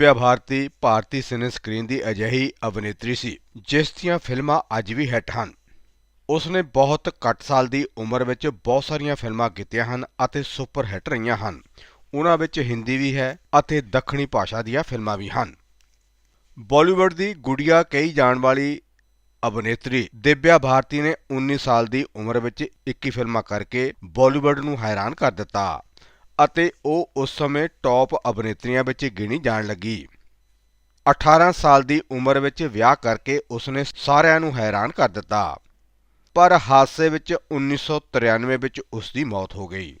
Divya Bharti Bharti cine screen ਦੀ ਅਜਿਹੀ ਅਭਿਨੇਤਰੀ ਸੀ, ਜਿਸ ਦੀਆਂ ਫਿਲਮਾਂ ਅੱਜ ਵੀ ਹਿੱਟ ਹਨ। ਉਸ ਨੇ ਬਹੁਤ ਘੱਟ ਸਾਲ ਦੀ ਉਮਰ ਵਿੱਚ ਬਹੁਤ ਸਾਰੀਆਂ ਫਿਲਮਾਂ ਕੀਤੀਆਂ ਹਨ ਅਤੇ ਸੁਪਰ ਹਿੱਟ ਰਹੀਆਂ ਹਨ। ਉਹਨਾਂ ਵਿੱਚ ਹਿੰਦੀ ਵੀ ਹੈ ਅਤੇ ਦੱਖਣੀ ਭਾਸ਼ਾ ਦੀਆਂ ਫਿਲਮਾਂ ਵੀ ਹਨ। ਬਾਲੀਵੁੱਡ ਦੀ ਗੁੜੀਆ ਕਹੀ ਜਾਣ ਵਾਲੀ ਅਭਿਨੇਤਰੀ ਦਿਵਿਆ ਭਾਰਤੀ ਨੇ 19 ਸਾਲ ਦੀ ਉਮਰ ਵਿੱਚ 21 ਫਿਲਮਾਂ ਕਰਕੇ ਬਾਲੀਵੁੱਡ ਨੂੰ ਹੈਰਾਨ ਕਰ ਦਿੱਤਾ। ਅਤੇ ਉਹ ਉਸ ਸਮੇਂ ਟੌਪ ਅਭਿਨੇਤਰੀਆਂ ਵਿੱਚ ਗਿਣੀ ਜਾਣ ਲੱਗੀ। 18 ਸਾਲ ਦੀ ਉਮਰ ਵਿੱਚ ਵਿਆਹ ਕਰਕੇ ਉਸਨੇ ਸਾਰਿਆਂ ਨੂੰ ਹੈਰਾਨ ਕਰ ਦਿੱਤਾ। ਪਰ ਹਾਦਸੇ ਵਿੱਚ 1993 ਵਿੱਚ ਉਸ ਦੀ ਮੌਤ ਹੋ ਗਈ।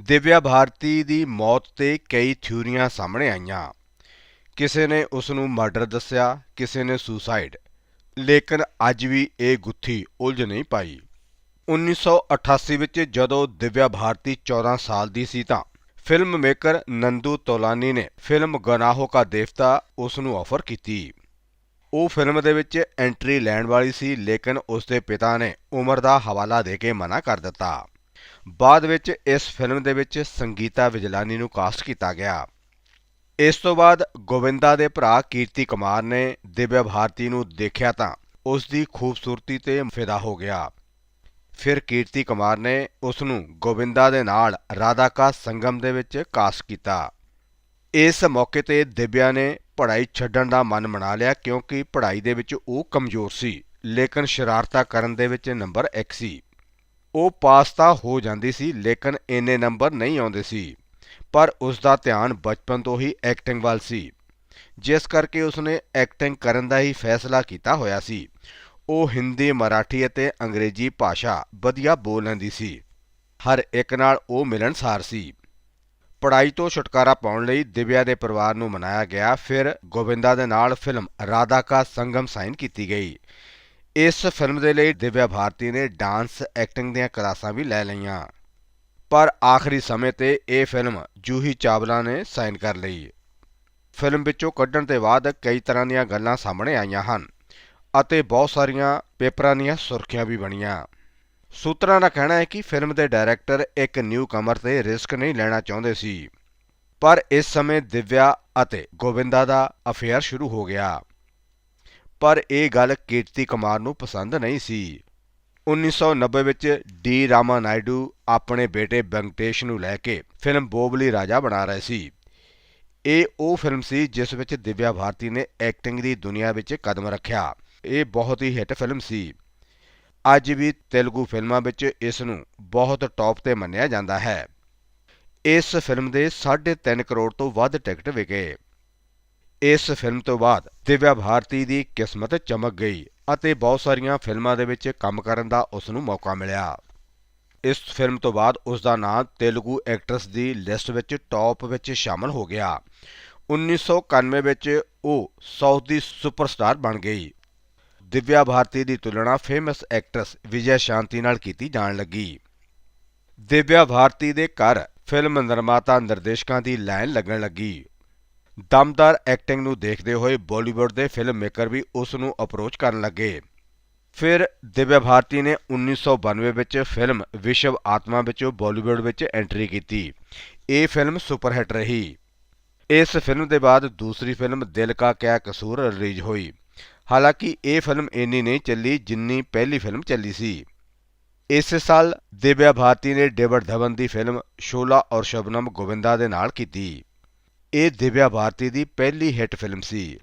ਦਿਵਿਆ ਭਾਰਤੀ ਦੀ ਮੌਤ ਤੇ ਕਈ ਥਿਊਰੀਆਂ ਸਾਹਮਣੇ ਆਈਆਂ। ਕਿਸੇ ਨੇ ਉਸ ਨੂੰ ਮਰਡਰ ਦੱਸਿਆ, ਕਿਸੇ ਨੇ ਸੁਸਾਈਡ। ਲੇਕਿਨ ਅੱਜ ਵੀ ਇਹ ਗੁੱਥੀ ਉਲਝ ਨਹੀਂ ਪਾਈ। 1988 ਵਿੱਚ ਜਦੋਂ ਦਿਵਿਆ ਭਾਰਤੀ 14 ਸਾਲ ਦੀ ਸੀ ਤਾਂ ਫਿਲਮ ਮੇਕਰ ਨੰਦੂ ਤੋਲਾਨੀ ਨੇ ਫਿਲਮ ਗਨਾਹੋ ਕਾ ਦੇਵਤਾ ਉਸ ਨੂੰ ਆਫਰ ਕੀਤੀ। ਉਹ ਫਿਲਮ ਦੇ ਵਿੱਚ ਐਂਟਰੀ ਲੈਣ ਵਾਲੀ ਸੀ, ਲੇਕਿਨ ਉਸ ਦੇ ਪਿਤਾ ਨੇ ਉਮਰ ਦਾ ਹਵਾਲਾ ਦੇ ਕੇ ਮਨਾ ਕਰ ਦਿੱਤਾ। ਬਾਅਦ ਵਿੱਚ ਇਸ ਫਿਲਮ ਦੇ ਵਿੱਚ ਸੰਗੀਤਾ ਵਿਜਲਾਨੀ ਨੂੰ ਕਾਸਟ ਕੀਤਾ ਗਿਆ। ਇਸ ਤੋਂ ਬਾਅਦ ਗੋਵਿੰਦਾ ਦੇ ਭਰਾ ਕੀਰਤੀ ਕੁਮਾਰ ਨੇ ਦਿਵਿਆ ਭਾਰਤੀ ਨੂੰ ਦੇਖਿਆ ਤਾਂ ਉਸ ਦੀ ਖੂਬਸੂਰਤੀ ਤੇ ਫਿਦਾ ਹੋ ਗਿਆ। ਫਿਰ ਕੀਰਤੀ ਕੁਮਾਰ ਨੇ ਉਸ ਨੂੰ ਗੋਵਿੰਦਾ ਦੇ ਨਾਲ ਰਾਧਾਕਾ ਸੰਗਮ ਦੇ ਵਿੱਚ ਕਾਸਟ ਕੀਤਾ। ਇਸ ਮੌਕੇ ਤੇ ਦਿਵਿਆ ਨੇ ਪੜ੍ਹਾਈ ਛੱਡਣ ਦਾ ਮਨ ਬਣਾ ਲਿਆ ਕਿਉਂਕਿ ਪੜ੍ਹਾਈ ਦੇ ਵਿੱਚ ਉਹ ਕਮਜ਼ੋਰ ਸੀ, ਲੇਕਿਨ ਸ਼ਰਾਰਤਾਂ ਕਰਨ ਦੇ ਵਿੱਚ ਨੰਬਰ 1 ਸੀ। ਉਹ ਪਾਸ ਤਾਂ ਹੋ ਜਾਂਦੀ ਸੀ, ਲੇਕਿਨ ਇੰਨੇ ਨੰਬਰ ਨਹੀਂ ਆਉਂਦੇ ਸੀ। ਪਰ ਉਸ ਦਾ ਧਿਆਨ ਬਚਪਨ ਤੋਂ ਹੀ ਐਕਟਿੰਗ ਵੱਲ ਸੀ। ਜਿਸ ਕਰਕੇ ਉਸਨੇ ਐਕਟਿੰਗ ਕਰਨ ਦਾ ਹੀ ਫੈਸਲਾ ਕੀਤਾ ਹੋਇਆ ਸੀ। ਉਹ ਹਿੰਦੀ, ਮਰਾਠੀ ਅਤੇ ਅੰਗਰੇਜ਼ੀ ਭਾਸ਼ਾ ਵਧੀਆ ਬੋਲ ਲੈਂਦੀ ਸੀ। ਹਰ ਇੱਕ ਨਾਲ ਉਹ ਮਿਲਣਸਾਰ ਸੀ। ਪੜਾਈ ਤੋਂ ਛੁਟਕਾਰਾ ਪਾਉਣ ਲਈ ਦਿਵਿਆ ਦੇ ਪਰਿਵਾਰ ਨੂੰ ਮਨਾਇਆ ਗਿਆ, ਫਿਰ ਗੋਬਿੰਦਾ ਦੇ ਨਾਲ ਫਿਲਮ ਰਾਧਾ ਕਾ ਸੰਗਮ ਸਾਈਨ ਕੀਤੀ ਗਈ। ਇਸ ਫਿਲਮ ਦੇ ਲਈ ਦਿਵਿਆ ਭਾਰਤੀ ਨੇ ਡਾਂਸ, ਐਕਟਿੰਗ ਦੀਆਂ ਕਲਾਸਾਂ ਵੀ ਲੈ ਲਈਆਂ। ਪਰ ਆਖਰੀ ਸਮੇਂ ਤੇ ਇਹ ਫਿਲਮ ਜੂਹੀ ਚਾਵਲਾ ਨੇ ਸਾਈਨ ਕਰ ਲਈ। ਫਿਲਮ ਵਿੱਚੋਂ ਕੱਢਣ ਦੇ ਬਾਅਦ ਕਈ ਤਰ੍ਹਾਂ ਦੀਆਂ ਗੱਲਾਂ ਸਾਹਮਣੇ ਆਈਆਂ ਹਨ। ਅਤੇ ਬਹੁਤ ਸਾਰੀਆਂ ਪੇਪਰਾਂ ਦੀਆਂ ਸੁਰਖੀਆਂ ਵੀ ਬਣੀਆਂ। ਸੂਤਰਾਂ ਦਾ ਕਹਿਣਾ ਹੈ ਕਿ ਫਿਲਮ ਦੇ ਡਾਇਰੈਕਟਰ ਇੱਕ ਨਿਊ ਕਮਰ ਤੇ ਰਿਸਕ ਨਹੀਂ ਲੈਣਾ ਚਾਹੁੰਦੇ ਸੀ। ਪਰ ਇਸ ਸਮੇਂ ਦਿਵਿਆ ਅਤੇ ਗੋਵਿੰਦਾ ਦਾ ਅਫੇਅਰ ਸ਼ੁਰੂ ਹੋ ਗਿਆ। ਪਰ ਇਹ ਗੱਲ ਕੀਰਤੀ ਕੁਮਾਰ ਨੂੰ ਪਸੰਦ ਨਹੀਂ ਸੀ। 1990 ਵਿੱਚ ਡੀ. ਰਾਮਾ ਨਾਇਡੂ ਆਪਣੇ ਬੇਟੇ ਵੈਂਕਟੇਸ਼ ਨੂੰ ਲੈ ਕੇ ਫਿਲਮ ਬੋਬਲੀ ਰਾਜਾ ਬਣਾ ਰਹੇ ਸੀ। ਇਹ ਉਹ ਫਿਲਮ ਸੀ ਜਿਸ ਵਿੱਚ ਦਿਵਿਆ ਭਾਰਤੀ ਨੇ ਐਕਟਿੰਗ ਦੀ ਦੁਨੀਆ ਵਿੱਚ ਕਦਮ ਰੱਖਿਆ। ਇਹ ਬਹੁਤ ਹੀ ਹਿੱਟ ਫਿਲਮ ਸੀ। ਅੱਜ ਵੀ ਤੇਲਗੂ ਫਿਲਮਾਂ ਵਿੱਚ ਇਸ ਨੂੰ ਬਹੁਤ ਟੌਪ ਤੇ ਮੰਨਿਆ ਜਾਂਦਾ ਹੈ। ਇਸ ਫਿਲਮ ਦੇ 3.5 ਕਰੋੜ ਤੋਂ ਵੱਧ ਟਿਕਟ ਵਿਕੇ। ਇਸ ਫਿਲਮ ਤੋਂ ਬਾਅਦ ਦਿਵਿਆ ਭਾਰਤੀ ਦੀ ਕਿਸਮਤ ਚਮਕ ਗਈ ਅਤੇ ਬਹੁਤ ਸਾਰੀਆਂ ਫਿਲਮਾਂ ਦੇ ਵਿੱਚ ਕੰਮ ਕਰਨ ਦਾ ਉਸ ਨੂੰ ਮੌਕਾ ਮਿਲਿਆ। ਇਸ ਫਿਲਮ ਤੋਂ ਬਾਅਦ ਉਸ ਦਾ ਨਾਮ ਤੇਲਗੂ ਐਕਟਰਸ ਦੀ ਲਿਸਟ ਵਿੱਚ ਟੌਪ ਵਿੱਚ ਸ਼ਾਮਲ ਹੋ ਗਿਆ। 1991 ਵਿੱਚ ਉਹ ਸਾਊਥ ਦੀ ਸੁਪਰਸਟਾਰ ਬਣ ਗਈ। ਦਿਵਿਆ ਭਾਰਤੀ ਦੀ ਤੁਲਨਾ ਫੇਮਸ ਐਕਟਰੈਸ ਵਿਜੈ ਸ਼ਾਂਤੀ ਨਾਲ ਕੀਤੀ ਜਾਣ ਲੱਗੀ। ਦਿਵਿਆ ਭਾਰਤੀ ਦੇ ਘਰ ਫਿਲਮ ਨਿਰਮਾਤਾ ਨਿਰਦੇਸ਼ਕਾਂ ਦੀ ਲਾਈਨ ਲੱਗਣ ਲੱਗੀ। ਦਮਦਾਰ ਐਕਟਿੰਗ ਨੂੰ ਦੇਖਦੇ ਹੋਏ ਬਾਲੀਵੁੱਡ ਦੇ ਫਿਲਮ ਮੇਕਰ ਵੀ ਉਸ ਨੂੰ ਅਪਰੋਚ ਕਰਨ ਲੱਗੇ। ਫਿਰ ਦਿਵਿਆ ਭਾਰਤੀ ਨੇ 1992 ਵਿੱਚ ਫਿਲਮ ਵਿਸ਼ਵ ਆਤਮਾ ਵਿੱਚੋਂ ਬਾਲੀਵੁੱਡ ਵਿੱਚ ਐਂਟਰੀ ਕੀਤੀ। ਇਹ ਫਿਲਮ ਸੁਪਰ ਹਿੱਟ ਰਹੀ। ਇਸ ਫਿਲਮ ਦੇ ਬਾਅਦ ਦੂਸਰੀ ਫਿਲਮ ਦਿਲ ਕਾ ਕਿਆ ਕਸੂਰ ਰਿਲੀਜ਼ ਹੋਈ। ਹਾਲਾਂਕਿ ਇਹ ਫਿਲਮ ਇੰਨੀ ਨਹੀਂ ਚੱਲੀ ਜਿੰਨੀ ਪਹਿਲੀ ਫਿਲਮ ਚੱਲੀ ਸੀ। ਇਸ ਸਾਲ ਦਿਵਿਆ ਭਾਰਤੀ ਨੇ ਡੇਵਿਡ ਧਵਨ ਦੀ ਫਿਲਮ ਸ਼ੋਲਾ ਔਰ ਸ਼ਬਨਮ ਗੋਵਿੰਦਾ ਦੇ ਨਾਲ ਕੀਤੀ। ਇਹ ਦਿਵਿਆ ਭਾਰਤੀ ਦੀ ਪਹਿਲੀ ਹਿੱਟ ਫਿਲਮ ਸੀ।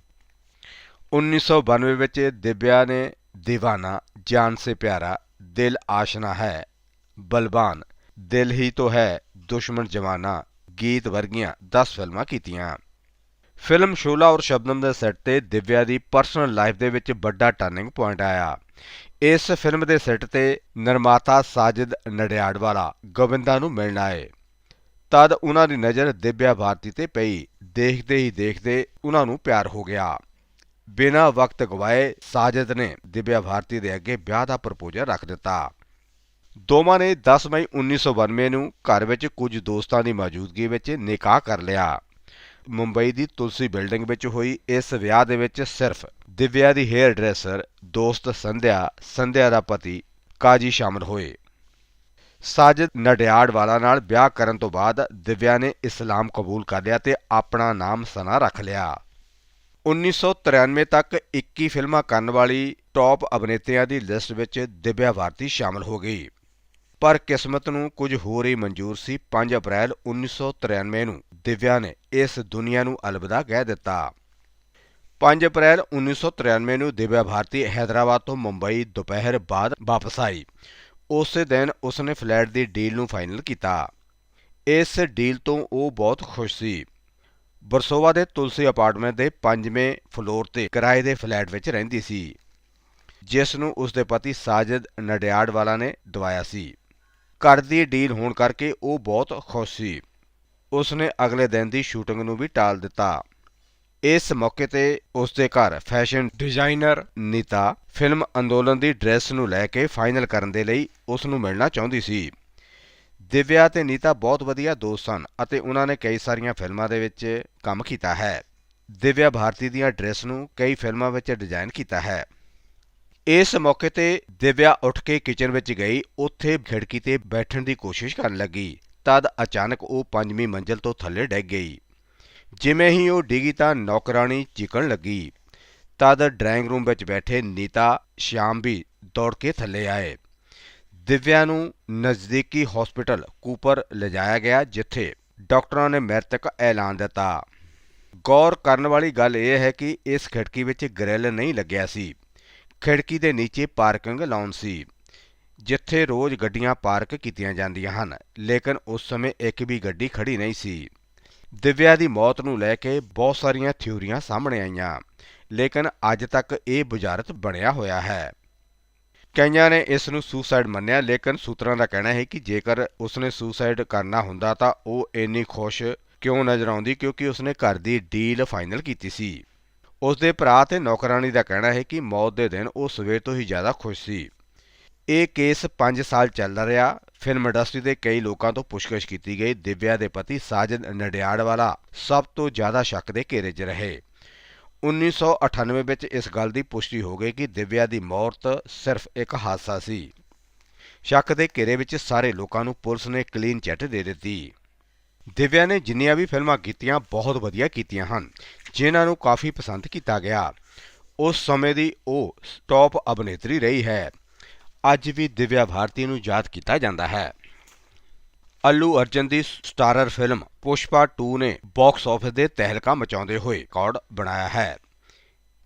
1992 ਵਿੱਚ ਦਿਵਿਆ ਨੇ دیਵਾਨਾ ਜਾਨ ਸੇ ਪਿਆਰਾ, ਦਿਲ ਆਸ਼ਨਾ ਹੈ ਬਲਬਾਨ ਦਿਲ ਹੀ ਤੋ ਹੈ, ਦੁਸ਼ਮਣ ਜਵਾਨਾ, ਗੀਤ ਵਰਗੀਆਂ 10 ਫਿਲਮਾਂ ਕੀਤੀਆਂ। ਫਿਲਮ ਸ਼ੋਲਾ ਔਰ ਸ਼ਬਨਮ ਦੇ ਸੈੱਟ ਤੇ ਦਿਵਿਆ ਦੀ ਪਰਸਨਲ ਲਾਈਫ ਦੇ ਵਿੱਚ ਵੱਡਾ ਟਰਨਿੰਗ ਪੁਆਇੰਟ ਆਇਆ। ਇਸ ਫਿਲਮ ਦੇ ਸੈੱਟ ਤੇ ਨਿਰਮਾਤਾ ਸਾਜਿਦ ਨੜਿਆੜਵਾਲਾ ਗੋਵਿੰਦਾ ਨੂੰ ਮਿਲਣ ਆਏ। ਤਦ ਉਹਨਾਂ ਦੀ ਨਜ਼ਰ ਦਿਵਿਆ ਭਾਰਤੀ ਤੇ ਪਈ। ਦੇਖਦੇ ਹੀ ਦੇਖਦੇ ਉਹਨਾਂ ਨੂੰ ਪਿਆਰ ਹੋ ਗਿਆ। ਬਿਨਾਂ ਵਕਤ ਗਵਾਏ ਸਾਜਿਦ ਨੇ ਦਿਵਿਆ ਭਾਰਤੀ ਦੇ ਅੱਗੇ ਵਿਆਹ ਦਾ ਪ੍ਰਪੋਜ਼ਲ ਰੱਖ ਦਿੱਤਾ। ਦੋਵਾਂ ਨੇ 10 ਮਈ 1992 ਨੂੰ ਘਰ ਵਿੱਚ ਕੁਝ ਦੋਸਤਾਂ ਦੀ ਮੌਜੂਦਗੀ ਵਿੱਚ ਨਿਕਾਹ ਕਰ ਲਿਆ। ਮੁੰਬਈ ਦੀ ਤੁਲਸੀ ਬਿਲਡਿੰਗ ਵਿੱਚ ਹੋਈ, ਇਸ ਵਿਆਹ ਦੇ ਵਿੱਚ ਸਿਰਫ ਦਿਵਿਆ ਦੀ ਹੇਅਰ ਡਰੈਸਰ, ਦੋਸਤ ਸੰਧਿਆ ਸੰਧਿਆ ਦਾ ਪਤੀ ਕਾਜੀ ਸ਼ਾਮਲ ਹੋਏ। ਸਾਜਦ ਨਡਿਆੜਵਾਲਾ ਨਾਲ ਵਿਆਹ ਕਰਨ ਤੋਂ ਬਾਅਦ ਦਿਵਿਆ ਨੇ ਇਸਲਾਮ ਕਬੂਲ ਕਰ ਲਿਆ ਤੇ ਆਪਣਾ ਨਾਮ ਸਨਾ ਰੱਖ ਲਿਆ। 1993 ਤੱਕ 21 ਫਿਲਮਾਂ ਕਰਨ ਵਾਲੀ ਟੌਪ ਅਭਿਨੇਤਰੀਆਂ ਦੀ ਲਿਸਟ ਵਿੱਚ ਦਿਵਿਆ ਭਾਰਤੀ ਸ਼ਾਮਲ ਹੋ ਗਈ। ਪਰ ਕਿਸਮਤ ਨੂੰ ਕੁਝ ਹੋਰ ਹੀ ਮਨਜ਼ੂਰ ਸੀ। 5 ਅਪ੍ਰੈਲ 1993 ਨੂੰ ਦਿਵਿਆ ਨੇ ਇਸ ਦੁਨੀਆ ਨੂੰ ਅਲਵਿਦਾ ਕਹਿ ਦਿੱਤਾ। 5 ਅਪ੍ਰੈਲ 1993 ਨੂੰ ਦਿਵਿਆ ਭਾਰਤੀ ਹైదరాబాద్ ਤੋਂ ਮੁੰਬਈ ਦੁਪਹਿਰ ਬਾਅਦ ਵਾਪਸ ਆਈ। ਉਸੇ ਦਿਨ ਉਸਨੇ ਫਲੈਟ ਦੀ ਡੀਲ ਨੂੰ ਫਾਈਨਲ ਕੀਤਾ। ਇਸ ਡੀਲ ਤੋਂ ਉਹ ਬਹੁਤ ਖੁਸ਼ ਸੀ। ਬਰਸੋਵਾ ਦੇ ਤੁਲਸੀ ਅਪਾਰਟਮੈਂਟ ਦੇ 5ਵੇਂ ਫਲੋਰ ਤੇ ਕਿਰਾਏ ਦੇ ਫਲੈਟ ਵਿੱਚ ਰਹਿੰਦੀ ਸੀ, ਜਿਸ ਨੂੰ ਉਸ ਦੇ ਪਤੀ ਸਾਜਦ ਨਡਿਆੜ ਵਾਲਾ ਨੇ ਦਵਾਇਆ ਸੀ। ਘਰ ਦੀ ਡੀਲ ਹੋਣ ਕਰਕੇ ਉਹ ਬਹੁਤ ਖੁਸ਼ ਸੀ। ਉਸ ਨੇ ਅਗਲੇ ਦਿਨ ਦੀ ਸ਼ੂਟਿੰਗ ਨੂੰ ਵੀ ਟਾਲ ਦਿੱਤਾ। ਇਸ ਮੌਕੇ ਤੇ ਉਸ ਦੇ ਘਰ ਫੈਸ਼ਨ ਡਿਜ਼ਾਈਨਰ ਨੀਤਾ ਫਿਲਮ ਅੰਦੋਲਨ ਦੀ ਡਰੈਸ ਨੂੰ ਲੈ ਕੇ ਫਾਈਨਲ ਕਰਨ ਦੇ ਲਈ ਉਸ ਨੂੰ ਮਿਲਣਾ ਚਾਹੁੰਦੀ ਸੀ। ਦਿਵਿਆ ਤੇ ਨੀਤਾ ਬਹੁਤ ਵਧੀਆ ਦੋਸਤ ਸਨ ਅਤੇ ਉਹਨਾਂ ਨੇ ਕਈ ਸਾਰੀਆਂ ਫਿਲਮਾਂ ਦੇ ਵਿੱਚ ਕੰਮ ਕੀਤਾ ਹੈ। ਦਿਵਿਆ ਭਾਰਤੀ ਦੀਆਂ ਡਰੈਸ ਨੂੰ ਕਈ ਫਿਲਮਾਂ ਵਿੱਚ ਡਿਜ਼ਾਈਨ ਕੀਤਾ ਹੈ। ਇਸ ਮੌਕੇ ਤੇ ਦਿਵਿਆ ਉੱਠ ਕੇ ਕਿਚਨ ਵਿੱਚ ਗਈ। ਉੱਥੇ ਖਿੜਕੀ ਤੇ ਬੈਠਣ ਦੀ ਕੋਸ਼ਿਸ਼ ਕਰਨ ਲੱਗੀ। ਤਦ ਅਚਾਨਕ ਉਹ ਪੰਜਵੀਂ ਮੰਜ਼ਲ ਤੋਂ ਥੱਲੇ ਡਿੱਗ ਗਈ। ਜਿਵੇਂ ਹੀ ਉਹ ਡਿੱਗੀ ਤਾਂ ਨੌਕਰਾਣੀ ਚਿਕਣ ਲੱਗੀ। ਤਦ ਡਰਾਇੰਗ ਰੂਮ ਵਿੱਚ ਬੈਠੇ ਨੀਤਾ, ਸ਼ਾਮ ਵੀ ਦੌੜ ਕੇ ਥੱਲੇ ਆਏ। ਦਿਵਿਆ ਨੂੰ ਨਜ਼ਦੀਕੀ ਹਸਪੀਟਲ ਕੂਪਰ ਲਿਜਾਇਆ ਗਿਆ, ਜਿੱਥੇ ਡਾਕਟਰਾਂ ਨੇ ਮ੍ਰਿਤਕ ਐਲਾਨ ਦਿੱਤਾ। ਗੌਰ ਕਰਨ ਵਾਲੀ ਗੱਲ ਇਹ ਹੈ ਕਿ ਇਸ ਖਿੜਕੀ ਵਿੱਚ ਗ੍ਰਿਲ ਨਹੀਂ ਲੱਗਿਆ ਸੀ। ਖਿੜਕੀ ਦੇ ਨੀਚੇ ਪਾਰਕਿੰਗ ਲਾਉਣ ਸੀ, ਜਿੱਥੇ ਰੋਜ਼ ਗੱਡੀਆਂ ਪਾਰਕ ਕੀਤੀਆਂ ਜਾਂਦੀਆਂ ਹਨ, ਲੇਕਿਨ ਉਸ ਸਮੇਂ ਇੱਕ ਵੀ ਗੱਡੀ ਖੜੀ ਨਹੀਂ ਸੀ। ਦਿਵਿਆ ਦੀ ਮੌਤ ਨੂੰ ਲੈ ਕੇ ਬਹੁਤ ਸਾਰੀਆਂ ਥਿਊਰੀਆਂ ਸਾਹਮਣੇ ਆਈਆਂ, ਲੇਕਿਨ ਅੱਜ ਤੱਕ ਇਹ ਬੁਝਾਰਤ ਬਣਿਆ ਹੋਇਆ ਹੈ। ਕਈਆਂ ਨੇ ਇਸ ਨੂੰ ਸੁਸਾਈਡ ਮੰਨਿਆ, ਲੇਕਿਨ ਸੂਤਰਾਂ ਦਾ ਕਹਿਣਾ ਹੈ ਕਿ ਜੇਕਰ ਉਸਨੇ ਸੁਸਾਈਡ ਕਰਨਾ ਹੁੰਦਾ ਤਾਂ ਉਹ ਇੰਨੀ ਖੁਸ਼ ਕਿਉਂ ਨਜ਼ਰ ਆਉਂਦੀ, ਕਿਉਂਕਿ ਉਸਨੇ ਘਰ ਦੀ ਡੀਲ ਫਾਈਨਲ ਕੀਤੀ ਸੀ। ਉਸ ਦੇ ਭਰਾ ਤੇ ਨੌਕਰਾਨੀ ਦਾ ਕਹਿਣਾ ਹੈ ਕਿ ਮੌਤ ਦੇ ਦਿਨ ਉਹ ਸਵੇਰ ਤੋਂ ਹੀ ਜ਼ਿਆਦਾ ਖੁਸ਼ ਸੀ। ਇਹ ਕੇਸ 5 ਸਾਲ ਚੱਲਦਾ ਰਿਹਾ। ਫਿਲਮ ਇੰਡਸਟਰੀ ਦੇ ਕਈ ਲੋਕਾਂ ਤੋਂ ਪੁੱਛਗਿੱਛ ਕੀਤੀ ਗਈ। ਦਿਵਿਆ ਦੇ ਪਤੀ ਸਾਜਨ ਨਡਿਆੜ ਵਾਲਾ ਸਭ ਤੋਂ ਜ਼ਿਆਦਾ ਸ਼ੱਕ ਦੇ ਘੇਰੇ 'ਚ ਰਹੇ। 1998 ਵਿੱਚ ਇਸ ਗੱਲ ਦੀ ਪੁਸ਼ਟੀ ਹੋ ਗਈ ਕਿ ਦਿਵਿਆ ਦੀ ਮੌਤ ਸਿਰਫ ਇੱਕ ਹਾਦਸਾ ਸੀ। ਸ਼ੱਕ ਦੇ ਘੇਰੇ ਵਿੱਚ ਸਾਰੇ ਲੋਕਾਂ ਨੂੰ ਪੁਲਿਸ ਨੇ ਕਲੀਨ ਚਿੱਟ ਦੇ ਦਿੱਤੀ। ਦਿਵਿਆ ਨੇ ਜਿੰਨੀਆਂ ਵੀ ਫਿਲਮਾਂ ਕੀਤੀਆਂ, ਬਹੁਤ ਵਧੀਆ ਕੀਤੀਆਂ ਹਨ। ਜਿਨ੍ਹਾਂ ਨੂੰ ਕਾਫੀ ਪਸੰਦ ਕੀਤਾ ਗਿਆ। ਉਸ ਸਮੇਂ ਦੀ ਉਹ ਟੌਪ ਅਭਿਨੇਤਰੀ ਰਹੀ ਹੈ। ਅੱਜ ਵੀ ਦਿਵਿਆ ਭਾਰਤੀ ਨੂੰ ਯਾਦ ਕੀਤਾ ਜਾਂਦਾ ਹੈ। ਅੱਲੂ ਅਰਜਨ ਦੀ ਸਟਾਰਰ ਫਿਲਮ ਪੁਸ਼ਪਾ 2 ਨੇ ਬਾਕਸ ਆਫਿਸ ਦੇ ਤਹਿਲਕਾ ਮਚਾਉਂਦੇ ਹੋਏ ਰਿਕਾਰਡ ਬਣਾਇਆ ਹੈ।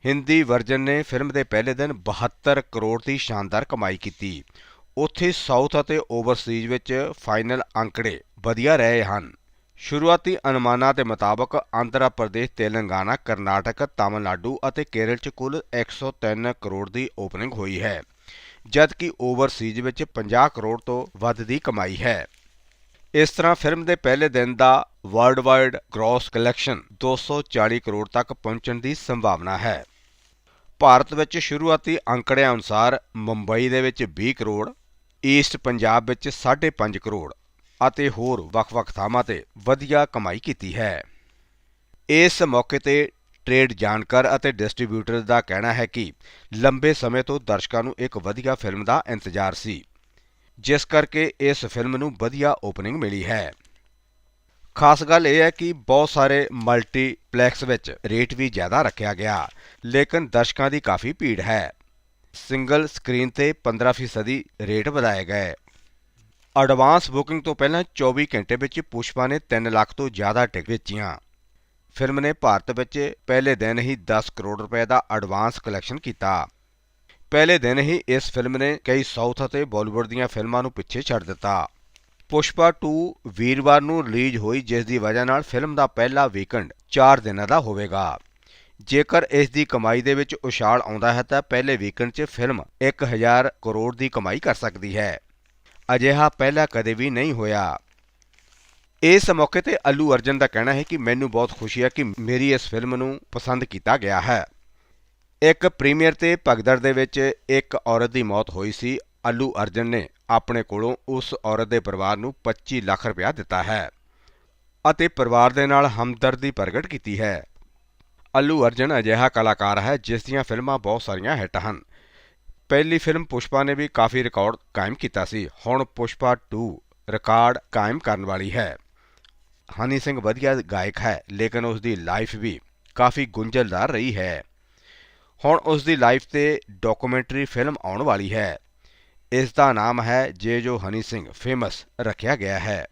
ਹਿੰਦੀ ਵਰਜਨ ਨੇ ਫਿਲਮ ਦੇ ਪਹਿਲੇ ਦਿਨ 72 ਕਰੋੜ ਦੀ ਸ਼ਾਨਦਾਰ ਕਮਾਈ ਕੀਤੀ। ਉੱਥੇ ਸਾਊਥ ਅਤੇ ਓਵਰਸੀਜ਼ ਵਿੱਚ ਫਾਈਨਲ ਅੰਕੜੇ ਵਧੀਆ ਰਹੇ ਹਨ। ਸ਼ੁਰੂਆਤੀ ਅਨੁਮਾਨਾਂ ਦੇ ਮੁਤਾਬਕ ਆਂਧਰਾ ਪ੍ਰਦੇਸ਼, ਤੇਲੰਗਾਨਾ, ਕਰਨਾਟਕ, ਤਾਮਿਲਨਾਡੂ ਅਤੇ ਕੇਰਲ 'ਚ ਕੁੱਲ 103 ਕਰੋੜ ਦੀ ਓਪਨਿੰਗ ਹੋਈ ਹੈ, ਜਦਕਿ ਓਵਰਸੀਜ਼ ਵਿੱਚ 50 ਕਰੋੜ ਤੋਂ ਵੱਧ ਦੀ ਕਮਾਈ ਹੈ। ਇਸ ਤਰ੍ਹਾਂ ਫਿਲਮ ਦੇ ਪਹਿਲੇ ਦਿਨ ਦਾ world wide gross collection 240 crore ਤੱਕ ਪਹੁੰਚਣ ਦੀ ਸੰਭਾਵਨਾ ਹੈ। ਭਾਰਤ ਵਿੱਚ ਸ਼ੁਰੂਆਤੀ ਅੰਕੜਿਆਂ ਅਨੁਸਾਰ ਮੁੰਬਈ ਦੇ ਵਿੱਚ 20 ਕਰੋੜ, ਈਸਟ ਪੰਜਾਬ ਵਿੱਚ 5.5 ਕਰੋੜ ਅਤੇ ਹੋਰ ਵੱਖ-ਵੱਖ ਥਾਵਾਂ ਤੇ ਵਧੀਆ ਕਮਾਈ ਕੀਤੀ ਹੈ। ਇਸ ਮੌਕੇ ਤੇ ਟ੍ਰੇਡ ਜਾਣਕਾਰ ਅਤੇ ਡਿਸਟ੍ਰੀਬਿਊਟਰ ਦਾ ਕਹਿਣਾ ਹੈ ਕਿ ਲੰਬੇ ਸਮੇਂ ਤੋਂ ਦਰਸ਼ਕਾਂ ਨੂੰ ਇੱਕ ਵਧੀਆ ਫਿਲਮ ਦਾ ਇੰਤਜ਼ਾਰ ਸੀ, ਜਿਸ ਕਰਕੇ ਇਸ ਫਿਲਮ ਨੂੰ ਵਧੀਆ ਓਪਨਿੰਗ ਮਿਲੀ ਹੈ। ਖਾਸ ਗੱਲ ਇਹ ਹੈ ਕਿ ਬਹੁਤ ਸਾਰੇ ਮਲਟੀਪਲੈਕਸ ਵਿੱਚ ਰੇਟ ਵੀ ਜ਼ਿਆਦਾ ਰੱਖਿਆ ਗਿਆ, ਲੇਕਿਨ ਦਰਸ਼ਕਾਂ ਦੀ ਕਾਫੀ ਭੀੜ ਹੈ। ਸਿੰਗਲ ਸਕਰੀਨ ਤੇ 15% ਰੇਟ ਵਧਾਏ ਗਏ। ਐਡਵਾਂਸ ਬੁਕਿੰਗ ਤੋਂ ਪਹਿਲਾਂ 24 ਘੰਟੇ ਵਿੱਚ ਪੁਸ਼ਪਾ ਨੇ 3 ਲੱਖ ਤੋਂ ਜ਼ਿਆਦਾ ਟਿਕਟ ਵੇਚੀਆਂ। ਫਿਲਮ ਨੇ ਭਾਰਤ ਵਿੱਚ ਪਹਿਲੇ ਦਿਨ ਹੀ 10 ਕਰੋੜ ਰੁਪਏ ਦਾ ਐਡਵਾਂਸ ਕਲੈਕਸ਼ਨ ਕੀਤਾ। ਪਹਿਲੇ ਦਿਨ ਹੀ ਇਸ ਫਿਲਮ ਨੇ ਕਈ ਸਾਊਥ ਅਤੇ ਬਾਲੀਵੁੱਡ ਦੀਆਂ ਫਿਲਮਾਂ ਨੂੰ ਪਿੱਛੇ ਛੱਡ ਦਿੱਤਾ। ਪੁਸ਼ਪਾ 2 ਵੀਰਵਾਰ ਨੂੰ ਰਿਲੀਜ਼ ਹੋਈ, ਜਿਸ ਦੀ ਵਜ੍ਹਾ ਨਾਲ ਫਿਲਮ ਦਾ ਪਹਿਲਾ ਵੀਕਐਂਡ 4 ਦਿਨਾਂ ਦਾ ਹੋਵੇਗਾ। ਜੇਕਰ ਇਸ ਦੀ ਕਮਾਈ ਦੇ ਵਿੱਚ ਉਛਾਲ ਆਉਂਦਾ ਹੈ, ਤਾਂ ਪਹਿਲੇ ਵੀਕਐਂਡ 'ਚ ਫਿਲਮ 1000 ਕਰੋੜ ਦੀ ਕਮਾਈ ਕਰ ਸਕਦੀ ਹੈ। ਅਜਿਹਾ ਪਹਿਲਾਂ ਕਦੇ ਵੀ ਨਹੀਂ ਹੋਇਆ। ਇਸ ਮੌਕੇ ਤੇ ਅੱਲੂ ਅਰਜਨ ਦਾ ਕਹਿਣਾ ਹੈ ਕਿ ਮੈਨੂੰ ਬਹੁਤ ਖੁਸ਼ੀ ਹੈ ਕਿ ਮੇਰੀ ਇਸ ਫਿਲਮ ਨੂੰ ਪਸੰਦ ਕੀਤਾ ਗਿਆ ਹੈ। ਇੱਕ ਪ੍ਰੀਮੀਅਰ ਤੇ ਭਗਦੜ ਦੇ ਵਿੱਚ ਇੱਕ ਔਰਤ ਦੀ ਮੌਤ ਹੋਈ ਸੀ। ਅੱਲੂ ਅਰਜਨ ਨੇ ਆਪਣੇ ਕੋਲੋਂ ਉਸ ਔਰਤ ਦੇ ਪਰਿਵਾਰ ਨੂੰ 25 ਲੱਖ ਰੁਪਇਆ ਦਿੱਤਾ ਹੈ ਅਤੇ ਪਰਿਵਾਰ ਦੇ ਨਾਲ ਹਮਦਰਦੀ ਪ੍ਰਗਟ ਕੀਤੀ ਹੈ। ਅੱਲੂ ਅਰਜਨ ਅਜਿਹਾ ਕਲਾਕਾਰ ਹੈ ਜਿਸ ਦੀਆਂ ਫਿਲਮਾਂ ਬਹੁਤ ਸਾਰੀਆਂ ਹਿੱਟ ਹਨ। ਪਹਿਲੀ ਫਿਲਮ ਪੁਸ਼ਪਾ ਨੇ ਵੀ ਕਾਫੀ ਰਿਕਾਰਡ ਕਾਇਮ ਕੀਤਾ ਸੀ। ਹੁਣ ਪੁਸ਼ਪਾ 2 ਰਿਕਾਰਡ ਕਾਇਮ ਕਰਨ ਵਾਲੀ ਹੈ। ਹਨੀ ਸਿੰਘ ਵਧੀਆ ਗਾਇਕ ਹੈ, ਲੇਕਿਨ ਉਸ ਦੀ ਲਾਈਫ ਵੀ ਕਾਫੀ ਗੁੰਝਲਦਾਰ ਰਹੀ ਹੈ। ਹੁਣ ਉਸ ਦੀ ਲਾਈਫ ਤੇ ਡਾਕੂਮੈਂਟਰੀ ਫਿਲਮ ਆਉਣ ਵਾਲੀ ਹੈ। ਇਸ ਦਾ ਨਾਮ ਹੈ ਜੇ ਜੋ ਹਨੀ ਸਿੰਘ ਫੇਮਸ ਰੱਖਿਆ ਗਿਆ ਹੈ।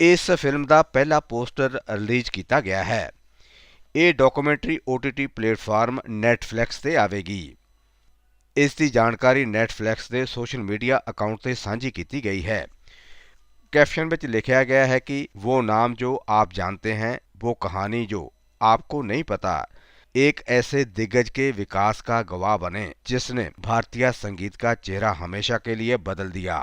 ਇਸ ਫਿਲਮ ਦਾ ਪਹਿਲਾ ਪੋਸਟਰ ਰਿਲੀਜ਼ ਕੀਤਾ ਗਿਆ ਹੈ। ਇਹ ਡਾਕੂਮੈਂਟਰੀ OTT ਪਲੇਟਫਾਰਮ Netflix ਤੇ ਆਵੇਗੀ। ਇਸ ਦੀ ਜਾਣਕਾਰੀ Netflix ਦੇ ਸੋਸ਼ਲ ਮੀਡੀਆ ਅਕਾਊਂਟ ਤੇ ਸਾਂਝੀ ਕੀਤੀ ਗਈ ਹੈ कैप्शन ਵਿੱਚ ਲਿਖਿਆ गया है कि वो नाम जो आप जानते हैं वो कहानी जो आपको नहीं पता एक ऐसे दिग्गज के विकास का गवाह बने जिसने भारतीय संगीत का चेहरा हमेशा के लिए बदल दिया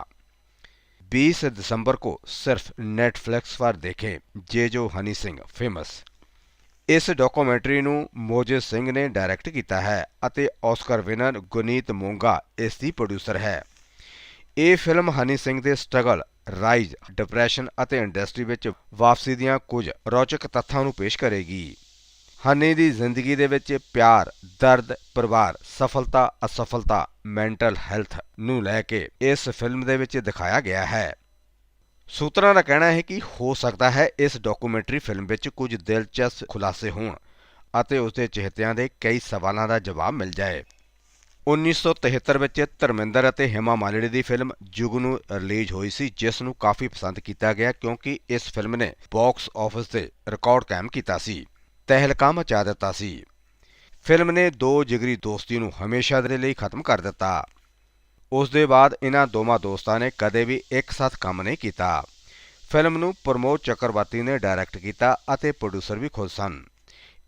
20 दिसंबर को सिर्फ नेटफ्लिक्स पर देखें जे जो ਹਨੀ ਸਿੰਘ ਫੇਮਸ ਇਸ ਡਾਕੂਮੈਂਟਰੀ ਨੂੰ ਮੋਜੇ ਸਿੰਘ ਨੇ ਡਾਇਰੈਕਟ ਕੀਤਾ ਹੈ ਅਤੇ ਆਸਕਰ ਵਿਨਰ ਗੁਨੀਤ ਮੋਂਗਾ ਇਸ ਦੀ ਪ੍ਰੋਡਿਊਸਰ ਹੈ। ਇਹ ਫਿਲਮ ਹਨੀ ਸਿੰਘ ਦੇ ਸਟਰਗਲ ਰਾਈਜ਼ ਡਿਪਰੈਸ਼ਨ ਅਤੇ ਇੰਡਸਟਰੀ ਵਿੱਚ ਵਾਪਸੀ ਦੀਆਂ ਕੁਝ ਰੌਚਕ ਤੱਥਾਂ ਨੂੰ ਪੇਸ਼ ਕਰੇਗੀ। ਹਨੀ ਦੀ ਜ਼ਿੰਦਗੀ ਦੇ ਵਿੱਚ ਪਿਆਰ, ਦਰਦ, ਪਰਿਵਾਰ, ਸਫਲਤਾ, ਅਸਫਲਤਾ ਮੈਂਟਲ ਹੈਲਥ ਨੂੰ ਲੈ ਕੇ ਇਸ ਫਿਲਮ ਦੇ ਵਿੱਚ ਦਿਖਾਇਆ ਗਿਆ ਹੈ। ਸੂਤਰਾਂ ਦਾ ਕਹਿਣਾ ਹੈ ਕਿ ਹੋ ਸਕਦਾ ਹੈ ਇਸ ਡਾਕੂਮੈਂਟਰੀ ਫਿਲਮ ਵਿੱਚ ਕੁਝ ਦਿਲਚਸਪ ਖੁਲਾਸੇ ਹੋਣ ਅਤੇ ਉਸ ਦੇ ਚਿਹਤਿਆਂ ਦੇ ਕਈ ਸਵਾਲਾਂ ਦਾ ਜਵਾਬ ਮਿਲ ਜਾਏ। 1973 ਵਿੱਚ ਧਰਮਿੰਦਰ ਅਤੇ ਹਿਮਾ ਮਾਲਿਨੀ ਦੀ ਫਿਲਮ ਜੁਗਨੂ ਰਿਲੀਜ਼ ਹੋਈ ਸੀ, ਜਿਸ ਨੂੰ ਕਾਫੀ ਪਸੰਦ ਕੀਤਾ ਗਿਆ ਕਿਉਂਕਿ ਇਸ ਫਿਲਮ ਨੇ ਬਾਕਸ ਆਫਿਸ ਤੇ ਰਿਕਾਰਡ ਕਾਇਮ ਕੀਤਾ ਸੀ ਤਹਿਲਕਾ ਮਚਾ ਦਿੱਤਾ ਸੀ। ਫਿਲਮ ਨੇ ਦੋ ਜਿਗਰੀ ਦੋਸਤੀ ਨੂੰ ਹਮੇਸ਼ਾ ਦੇ ਲਈ ਖਤਮ ਕਰ ਦਿੱਤਾ। ਉਸ ਦੇ ਬਾਅਦ ਇਹਨਾਂ ਦੋਵਾਂ ਦੋਸਤਾਂ ਨੇ ਕਦੇ ਵੀ ਇੱਕ ਸਾਥ ਕੰਮ ਨਹੀਂ ਕੀਤਾ। ਫਿਲਮ ਨੂੰ ਪ੍ਰਮੋਦ ਚੱਕਰਵਰਤੀ ਨੇ ਡਾਇਰੈਕਟ ਕੀਤਾ ਅਤੇ ਪ੍ਰੋਡਿਊਸਰ ਵੀ ਖੁਦ ਸਨ।